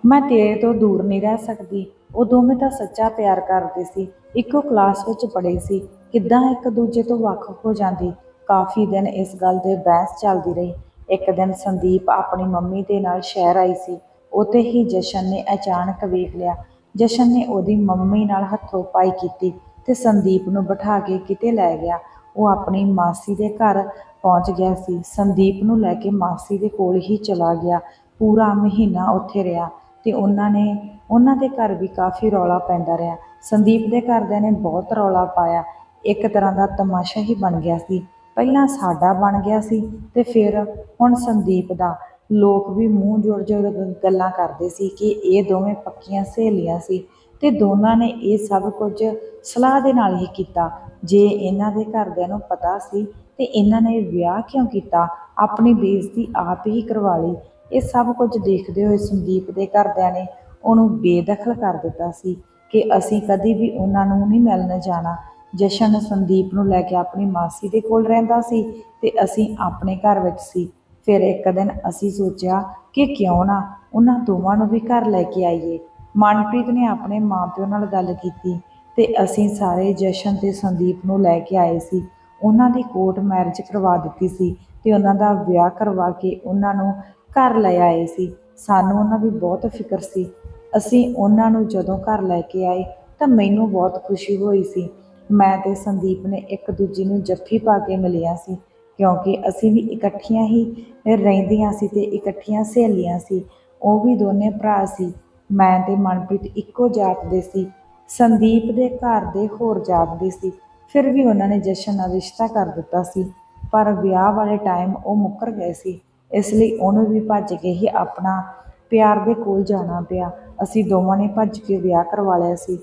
ਮੈਂ ਤੇਰੇ ਤੋਂ ਦੂਰ ਨਹੀਂ ਰਹਿ ਸਕਦੀ। ਉਹ ਦੋਵੇਂ ਤਾਂ ਸੱਚਾ ਪਿਆਰ ਕਰਦੇ ਸੀ। ਇੱਕੋ ਕਲਾਸ ਵਿੱਚ ਪੜ੍ਹੇ ਸੀ। ਕਿੱਦਾਂ ਇੱਕ ਦੂਜੇ ਤੋਂ ਵੱਖ ਹੋ ਜਾਂਦੀ? ਕਾਫੀ ਦਿਨ ਇਸ ਗੱਲ ਤੇ ਬਹਿਸ ਚੱਲਦੀ ਰਹੀ। ਇੱਕ ਦਿਨ ਸੰਦੀਪ ਆਪਣੀ ਮੰਮੀ ਦੇ ਨਾਲ ਸ਼ਹਿਰ ਆਈ ਸੀ। ਉਤੇ ਹੀ ਜਸ਼ਨ ਨੇ ਅਚਾਨਕ ਵੇਖ ਲਿਆ। ਜਸ਼ਨ ਨੇ ਉਹਦੀ ਮੰਮੀ ਨਾਲ ਹੱਥੋਂ ਪਾਈ ਕੀਤੀ ਤੇ ਸੰਦੀਪ ਨੂੰ ਬਿਠਾ ਕੇ ਕਿਤੇ ਲੈ ਗਿਆ। ਉਹ ਆਪਣੀ ਮਾਸੀ ਦੇ ਘਰ ਪਹੁੰਚ ਗਿਆ ਸੀ। ਸੰਦੀਪ ਨੂੰ ਲੈ ਕੇ ਮਾਸੀ ਦੇ ਕੋਲ ਹੀ ਚਲਾ ਗਿਆ। ਪੂਰਾ ਮਹੀਨਾ ਉੱਥੇ ਰਿਹਾ ਤੇ ਉਹਨਾਂ ਨੇ, ਉਹਨਾਂ ਦੇ ਘਰ ਵੀ ਕਾਫੀ ਰੌਲਾ ਪੈਂਦਾ ਰਿਹਾ। ਸੰਦੀਪ ਦੇ ਘਰਦਿਆਂ ਨੇ ਬਹੁਤ ਰੌਲਾ ਪਾਇਆ। ਇੱਕ ਤਰ੍ਹਾਂ ਦਾ ਤਮਾਸ਼ਾ ਹੀ ਬਣ ਗਿਆ ਸੀ। ਪਹਿਲਾਂ ਸਾਡਾ ਬਣ ਗਿਆ ਸੀ ਤੇ ਫਿਰ ਹੁਣ ਸੰਦੀਪ ਦਾ। ਲੋਕ ਵੀ ਮੂੰਹ ਜੋੜ ਜੋੜ ਗੱਲਾਂ ਕਰਦੇ ਸੀ ਕਿ ਇਹ ਦੋਵੇਂ ਪੱਕੀਆਂ ਸਹੇਲੀਆਂ ਸੀ ਤੇ ਦੋਨਾਂ ਨੇ ਇਹ ਸਭ ਕੁਝ ਸਲਾਹ ਦੇ ਨਾਲ ਹੀ ਕੀਤਾ। ਜੇ ਇਹਨਾਂ ਦੇ ਘਰਦਿਆਂ ਨੂੰ ਪਤਾ ਸੀ ਤੇ ਇਹਨਾਂ ਨੇ ਵਿਆਹ ਕਿਉਂ ਕੀਤਾ, ਆਪਣੀ ਬੇਇੱਜ਼ਤੀ ਆਪ ਹੀ ਕਰਵਾ ਲਈ। ਇਹ ਸਭ ਕੁਝ ਦੇਖਦੇ ਹੋਏ ਸੰਦੀਪ ਦੇ ਘਰਦਿਆਂ ਨੇ ਉਹਨੂੰ ਬੇਦਖਲ ਕਰ ਦਿੱਤਾ ਸੀ ਕਿ ਅਸੀਂ ਕਦੀ ਵੀ ਉਹਨਾਂ ਨੂੰ ਨਹੀਂ ਮਿਲਣ ਜਾਣਾ। ਜਸ਼ਨ ਸੰਦੀਪ ਨੂੰ ਲੈ ਕੇ ਆਪਣੀ ਮਾਸੀ ਦੇ ਕੋਲ ਰਹਿੰਦਾ ਸੀ ਤੇ ਅਸੀਂ ਆਪਣੇ ਘਰ ਵਿੱਚ ਸੀ। ਫਿਰ ਇੱਕ ਦਿਨ ਅਸੀਂ ਸੋਚਿਆ ਕਿ ਕਿਉਂ ਨਾ ਉਹਨਾਂ ਦੋਵਾਂ ਨੂੰ ਵੀ ਘਰ ਲੈ ਕੇ ਆਈਏ। ਮਨਪ੍ਰੀਤ ਨੇ ਆਪਣੇ ਮਾਪਿਓ ਨਾਲ ਗੱਲ ਕੀਤੀ ਤੇ ਅਸੀਂ ਸਾਰੇ ਜਸ਼ਨ ਤੇ ਸੰਦੀਪ ਨੂੰ ਲੈ ਕੇ ਆਏ ਸੀ। ਉਹਨਾਂ ਦੀ ਕੋਰਟ ਮੈਰਿਜ ਕਰਵਾ ਦਿੱਤੀ ਸੀ ਤੇ ਉਹਨਾਂ ਦਾ ਵਿਆਹ ਕਰਵਾ ਕੇ ਉਹਨਾਂ ਨੂੰ ਘਰ ਲੈ ਆਏ ਸੀ। ਸਾਨੂੰ ਉਹਨਾਂ ਦੀ ਬਹੁਤ ਫਿਕਰ ਸੀ। ਅਸੀਂ ਉਹਨਾਂ ਨੂੰ ਜਦੋਂ ਘਰ ਲੈ ਕੇ ਆਏ ਤਾਂ ਮੈਨੂੰ ਬਹੁਤ ਖੁਸ਼ੀ ਹੋਈ ਸੀ ਮੈਂ ਤੇ ਸੰਦੀਪ ਨੇ ਇੱਕ ਦੂਜੇ ਨੂੰ ਜੱਫੀ ਪਾ ਕੇ ਮਿਲਿਆ ਸੀ, ਕਿਉਂਕਿ ਅਸੀਂ ਵੀ ਇਕੱਠੀਆਂ ਹੀ ਰਹਿੰਦੀਆਂ ਸੀ ਤੇ ਇਕੱਠੀਆਂ ਸਹੇਲੀਆਂ ਸੀ, ਉਹ ਵੀ ਦੋਨੇ ਭਰਾ ਸੀ, ਮੈਂ ਤੇ ਮਨਪ੍ਰੀਤ ਇੱਕੋ ਜਾਤ ਦੇ ਸੀ, ਸੰਦੀਪ ਦੇ ਘਰ ਦੇ ਹੋਰ ਜਾਤ ਦੇ ਸੀ, ਫਿਰ ਵੀ ਉਹਨਾਂ ਨੇ ਜਸ਼ਨ ਨਾਲ ਰਿਸ਼ਤਾ ਕਰ ਦਿੱਤਾ ਸੀ, ਪਰ ਵਿਆਹ ਵਾਲੇ ਟਾਈਮ ਉਹ ਮੁੱਕਰ ਗਏ ਸੀ, ਇਸ ਲਈ ਉਹਨੂੰ ਵੀ ਭੱਜ ਕੇ ਹੀ ਆਪਣਾ ਪਿਆਰ ਦੇ ਕੋਲ ਜਾਣਾ ਪਿਆ, ਅਸੀਂ ਦੋਵਾਂ ਨੇ ਭੱਜ ਕੇ ਵਿਆਹ ਕਰਵਾ ਲਿਆ ਸੀ।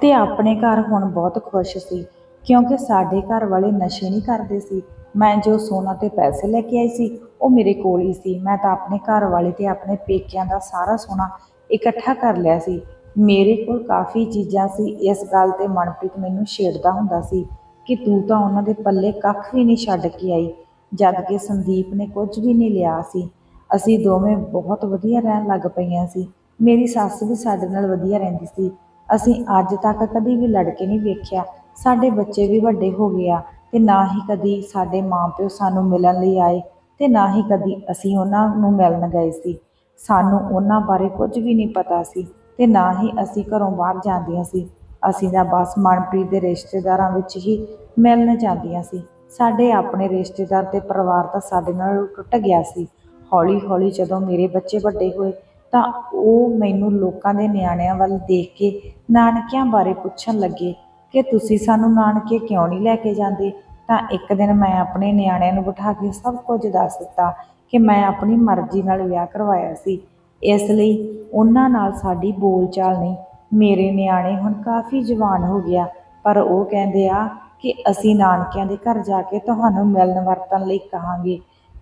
ਤੇ ਆਪਣੇ ਘਰ ਹੁਣ ਬਹੁਤ ਖੁਸ਼ ਸੀ, ਕਿਉਂਕਿ ਸਾਡੇ ਘਰ ਵਾਲੇ ਨਸ਼ੇ ਨਹੀਂ ਕਰਦੇ ਸੀ। ਮੈਂ ਜੋ ਸੋਨਾ ਤੇ ਪੈਸੇ ਲੈ ਕੇ ਆਈ ਸੀ, ਉਹ ਮੇਰੇ ਕੋਲ ਹੀ ਸੀ। ਮੈਂ ਤਾਂ ਆਪਣੇ ਘਰ ਵਾਲੇ ਤੇ ਆਪਣੇ ਪੇਕਿਆਂ ਦਾ ਸਾਰਾ ਸੋਨਾ ਇਕੱਠਾ ਕਰ ਲਿਆ ਸੀ। ਮੇਰੇ ਕੋਲ ਕਾਫੀ ਚੀਜ਼ਾਂ ਸੀ। ਇਸ ਗੱਲ ਤੇ ਮਨਪ੍ਰੀਤ ਮੈਨੂੰ ਛੇੜਦਾ ਹੁੰਦਾ ਸੀ ਕਿ ਤੂੰ ਤਾਂ ਉਹਨਾਂ ਦੇ ਪੱਲੇ ਕੱਖ ਵੀ ਨਹੀਂ ਛੱਡ ਕੇ ਆਈ, ਜਦ ਕਿ ਸੰਦੀਪ ਨੇ ਕੁਝ ਵੀ ਨਹੀਂ ਲਿਆ ਸੀ। ਅਸੀਂ ਦੋਵੇਂ ਬਹੁਤ ਵਧੀਆ ਰਹਿਣ ਲੱਗ ਪਈਆਂ ਸੀ। ਮੇਰੀ ਸੱਸ ਵੀ ਸਾਡੇ ਨਾਲ ਵਧੀਆ ਰਹਿੰਦੀ ਸੀ। ਅਸੀਂ ਅੱਜ ਤੱਕ ਕਦੀ ਵੀ ਲੜ ਕੇ ਨਹੀਂ ਵੇਖਿਆ। ਸਾਡੇ ਬੱਚੇ ਵੀ ਵੱਡੇ ਹੋ ਗਏ ਆ ਤੇ ਨਾ ਹੀ ਕਦੀ ਸਾਡੇ ਮਾਪਿਓ ਸਾਨੂੰ ਮਿਲਣ ਲਈ ਆਏ ਤੇ ਨਾ ਹੀ ਕਦੀ ਅਸੀਂ ਉਹਨਾਂ ਨੂੰ ਮਿਲਣ ਗਏ ਸੀ। ਸਾਨੂੰ ਉਹਨਾਂ ਬਾਰੇ ਕੁਝ ਵੀ ਨਹੀਂ ਪਤਾ ਸੀ ਤੇ ਨਾ ਹੀ ਅਸੀਂ ਘਰੋਂ ਬਾਹਰ ਜਾਂਦੀਆਂ ਸੀ। ਅਸੀਂ ਤਾਂ ਬਸ ਮਨਪ੍ਰੀਤ ਦੇ ਰਿਸ਼ਤੇਦਾਰਾਂ ਵਿੱਚ ਹੀ ਮਿਲਣ ਜਾਂਦੀਆਂ ਸੀ। ਸਾਡੇ ਆਪਣੇ ਰਿਸ਼ਤੇਦਾਰ ਤੇ ਪਰਿਵਾਰ ਤਾਂ ਸਾਡੇ ਨਾਲ ਟੁੱਟ ਗਿਆ ਸੀ। ਹੌਲੀ ਹੌਲੀ ਜਦੋਂ ਮੇਰੇ ਬੱਚੇ ਵੱਡੇ ਹੋਏ ਤਾਂ ਉਹ ਮੈਨੂੰ ਲੋਕਾਂ ਦੇ ਨਿਆਣਿਆਂ ਵੱਲ ਦੇਖ ਕੇ ਨਾਨਕਿਆਂ ਬਾਰੇ ਪੁੱਛਣ ਲੱਗੇ ਕਿ ਤੁਸੀਂ ਸਾਨੂੰ ਨਾਨਕੇ ਕਿਉਂ ਨਹੀਂ ਲੈ ਕੇ ਜਾਂਦੇ? ਤਾਂ ਇੱਕ ਦਿਨ ਮੈਂ ਆਪਣੇ ਨਿਆਣਿਆਂ ਨੂੰ ਬਿਠਾ ਕੇ ਸਭ ਕੁਝ ਦੱਸ ਦਿੱਤਾ ਕਿ ਮੈਂ ਆਪਣੀ ਮਰਜ਼ੀ ਨਾਲ ਵਿਆਹ ਕਰਵਾਇਆ ਸੀ। ਇਸ ਲਈ ਉਹਨਾਂ ਨਾਲ ਸਾਡੀ ਬੋਲਚਾਲ ਨਹੀਂ। ਮੇਰੇ ਨਿਆਣੇ ਹੁਣ ਕਾਫੀ ਜਵਾਨ ਹੋ ਗਿਆ, ਪਰ ਉਹ ਕਹਿੰਦੇ ਆ ਕਿ ਅਸੀਂ ਨਾਨਕਿਆਂ ਦੇ ਘਰ ਜਾ ਕੇ ਤੁਹਾਨੂੰ ਮਿਲਣ ਵਰਤਣ ਲਈ ਕਹਾਂਗੇ,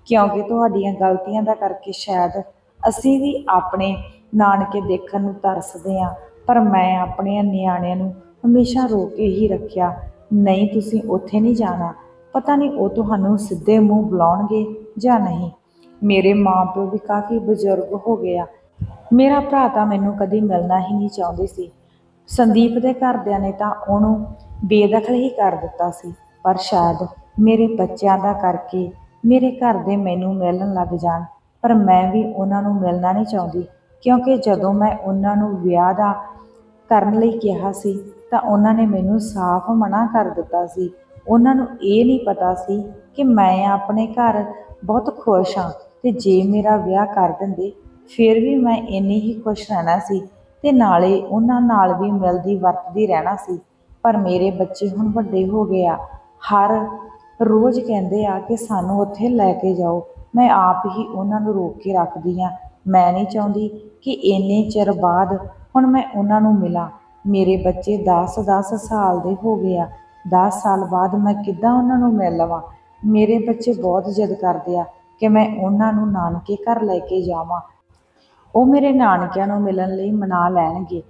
ਕਿਉਂਕਿ ਤੁਹਾਡੀਆਂ ਗਲਤੀਆਂ ਦਾ ਕਰਕੇ ਸ਼ਾਇਦ ਅਸੀਂ ਵੀ ਆਪਣੇ ਨਾਨਕੇ ਦੇਖਣ ਨੂੰ ਤਰਸਦੇ ਹਾਂ, ਪਰ ਮੈਂ ਆਪਣੇ ਨਿਆਣਿਆਂ ਨੂੰ ਹਮੇਸ਼ਾ ਰੋਕ ਕੇ ਹੀ ਰੱਖਿਆ, ਨਹੀਂ ਤੁਸੀਂ ਉੱਥੇ ਨਹੀਂ ਜਾਣਾ, ਪਤਾ ਨਹੀਂ ਉਹ ਤੁਹਾਨੂੰ ਸਿੱਧੇ ਮੂੰਹ ਬੁਲਾਉਣਗੇ ਜਾਂ ਨਹੀਂ। ਮੇਰੇ ਮਾਪੇ ਵੀ ਕਾਫੀ ਬਜ਼ੁਰਗ ਹੋ ਗਏ ਆ। ਮੇਰਾ ਭਰਾ ਤਾਂ ਮੈਨੂੰ ਕਦੀ ਮਿਲਣਾ ਹੀ ਨਹੀਂ ਚਾਹੁੰਦੇ ਸੀ। ਸੰਦੀਪ ਦੇ ਘਰਦਿਆਂ ਨੇ ਤਾਂ ਉਹਨੂੰ ਬੇਦਖਲ ਹੀ ਕਰ ਦਿੱਤਾ ਸੀ, ਪਰ ਸ਼ਾਇਦ ਮੇਰੇ ਬੱਚਿਆਂ ਦਾ ਕਰਕੇ ਮੇਰੇ ਘਰ ਦੇ ਮੈਨੂੰ ਮਿਲਣ ਲੱਗ ਜਾਣ। ਪਰ ਮੈਂ ਵੀ ਉਹਨਾਂ ਨੂੰ ਮਿਲਣਾ ਨਹੀਂ ਚਾਹੁੰਦੀ, ਕਿਉਂਕਿ ਜਦੋਂ ਮੈਂ ਉਹਨਾਂ ਨੂੰ ਵਿਆਹ ਦਾ ਕਰਨ ਲਈ ਕਿਹਾ ਸੀ, ਤਾਂ ਉਹਨਾਂ ਨੇ ਮੈਨੂੰ ਸਾਫ਼ ਮਨਾ ਕਰ ਦਿੱਤਾ ਸੀ। ਉਹਨਾਂ ਨੂੰ ਇਹ ਨਹੀਂ ਪਤਾ ਸੀ ਕਿ ਮੈਂ ਆਪਣੇ ਘਰ ਬਹੁਤ ਖੁਸ਼ ਹਾਂ ਤੇ ਜੇ ਮੇਰਾ ਵਿਆਹ ਕਰ ਦਿੰਦੇ, ਫਿਰ ਵੀ ਮੈਂ ਇੰਨੀ ਹੀ ਖੁਸ਼ ਰਹਿਣਾ ਸੀ ਤੇ ਨਾਲੇ ਉਹਨਾਂ ਨਾਲ ਵੀ ਮਿਲਦੀ ਵਰਤਦੀ ਰਹਿਣਾ ਸੀ। ਪਰ ਮੇਰੇ ਬੱਚੇ ਹੁਣ ਵੱਡੇ ਹੋ ਗਏ ਆ। ਹਰ ਰੋਜ਼ ਕਹਿੰਦੇ ਆ ਕਿ ਸਾਨੂੰ ਉੱਥੇ ਲੈ ਕੇ ਜਾਓ। ਮੈਂ ਆਪ ਹੀ ਉਹਨਾਂ ਨੂੰ ਰੋਕ ਕੇ ਰੱਖਦੀ ਹਾਂ। ਮੈਂ ਨਹੀਂ ਚਾਹੁੰਦੀ ਕਿ ਇੰਨੇ ਚਿਰ ਬਾਅਦ ਹੁਣ ਮੈਂ ਉਹਨਾਂ ਨੂੰ ਮਿਲਾਂ। ਮੇਰੇ ਬੱਚੇ 10-10 ਸਾਲ ਦੇ ਹੋ ਗਏ ਆ। 10 ਸਾਲ ਬਾਅਦ ਮੈਂ ਕਿੱਦਾਂ ਉਹਨਾਂ ਨੂੰ ਮਿਲ ਲਵਾਂ? ਮੇਰੇ ਬੱਚੇ ਬਹੁਤ ਜਿੱਦ ਕਰਦੇ ਆ ਕਿ ਮੈਂ ਉਹਨਾਂ ਨੂੰ ਨਾਨਕੇ ਘਰ ਲੈ ਕੇ ਜਾਵਾਂ। ਉਹ ਮੇਰੇ ਨਾਨਕਿਆਂ ਨੂੰ ਮਿਲਣ ਲਈ ਮਨਾ ਲੈਣਗੇ।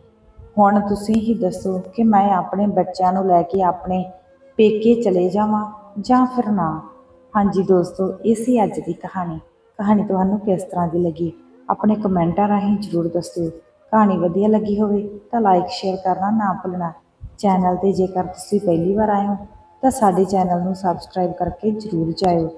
ਹੁਣ ਤੁਸੀਂ ਹੀ ਦੱਸੋ ਕਿ ਮੈਂ ਆਪਣੇ ਬੱਚਿਆਂ ਨੂੰ ਲੈ ਕੇ ਆਪਣੇ ਪੇਕੇ ਚਲੇ ਜਾਵਾਂ ਜਾਂ ਫਿਰ ਨਾ? ਹਾਂਜੀ ਦੋਸਤੋ, ਇਹ ਸੀ ਅੱਜ ਦੀ ਕਹਾਣੀ। ਕਹਾਣੀ ਤੁਹਾਨੂੰ ਕਿਸ ਤਰ੍ਹਾਂ ਦੀ ਲੱਗੀ? ਆਪਣੇ ਕਮੈਂਟਾਂ ਰਾਹੀਂ ਜ਼ਰੂਰ ਦੱਸਿਓ। ਕਹਾਣੀ ਵਧੀਆ ਲੱਗੀ ਹੋਵੇ ਤਾਂ ਲਾਈਕ ਸ਼ੇਅਰ ਕਰਨਾ ਨਾ ਭੁੱਲਣਾ। ਚੈਨਲ ਤੇ ਜੇਕਰ ਤੁਸੀਂ ਪਹਿਲੀ ਵਾਰ ਆਏ ਹੋ, ਤਾਂ ਸਾਡੇ ਚੈਨਲ ਨੂੰ ਸਬਸਕ੍ਰਾਈਬ ਕਰਕੇ ਜ਼ਰੂਰ ਜਾਇਓ।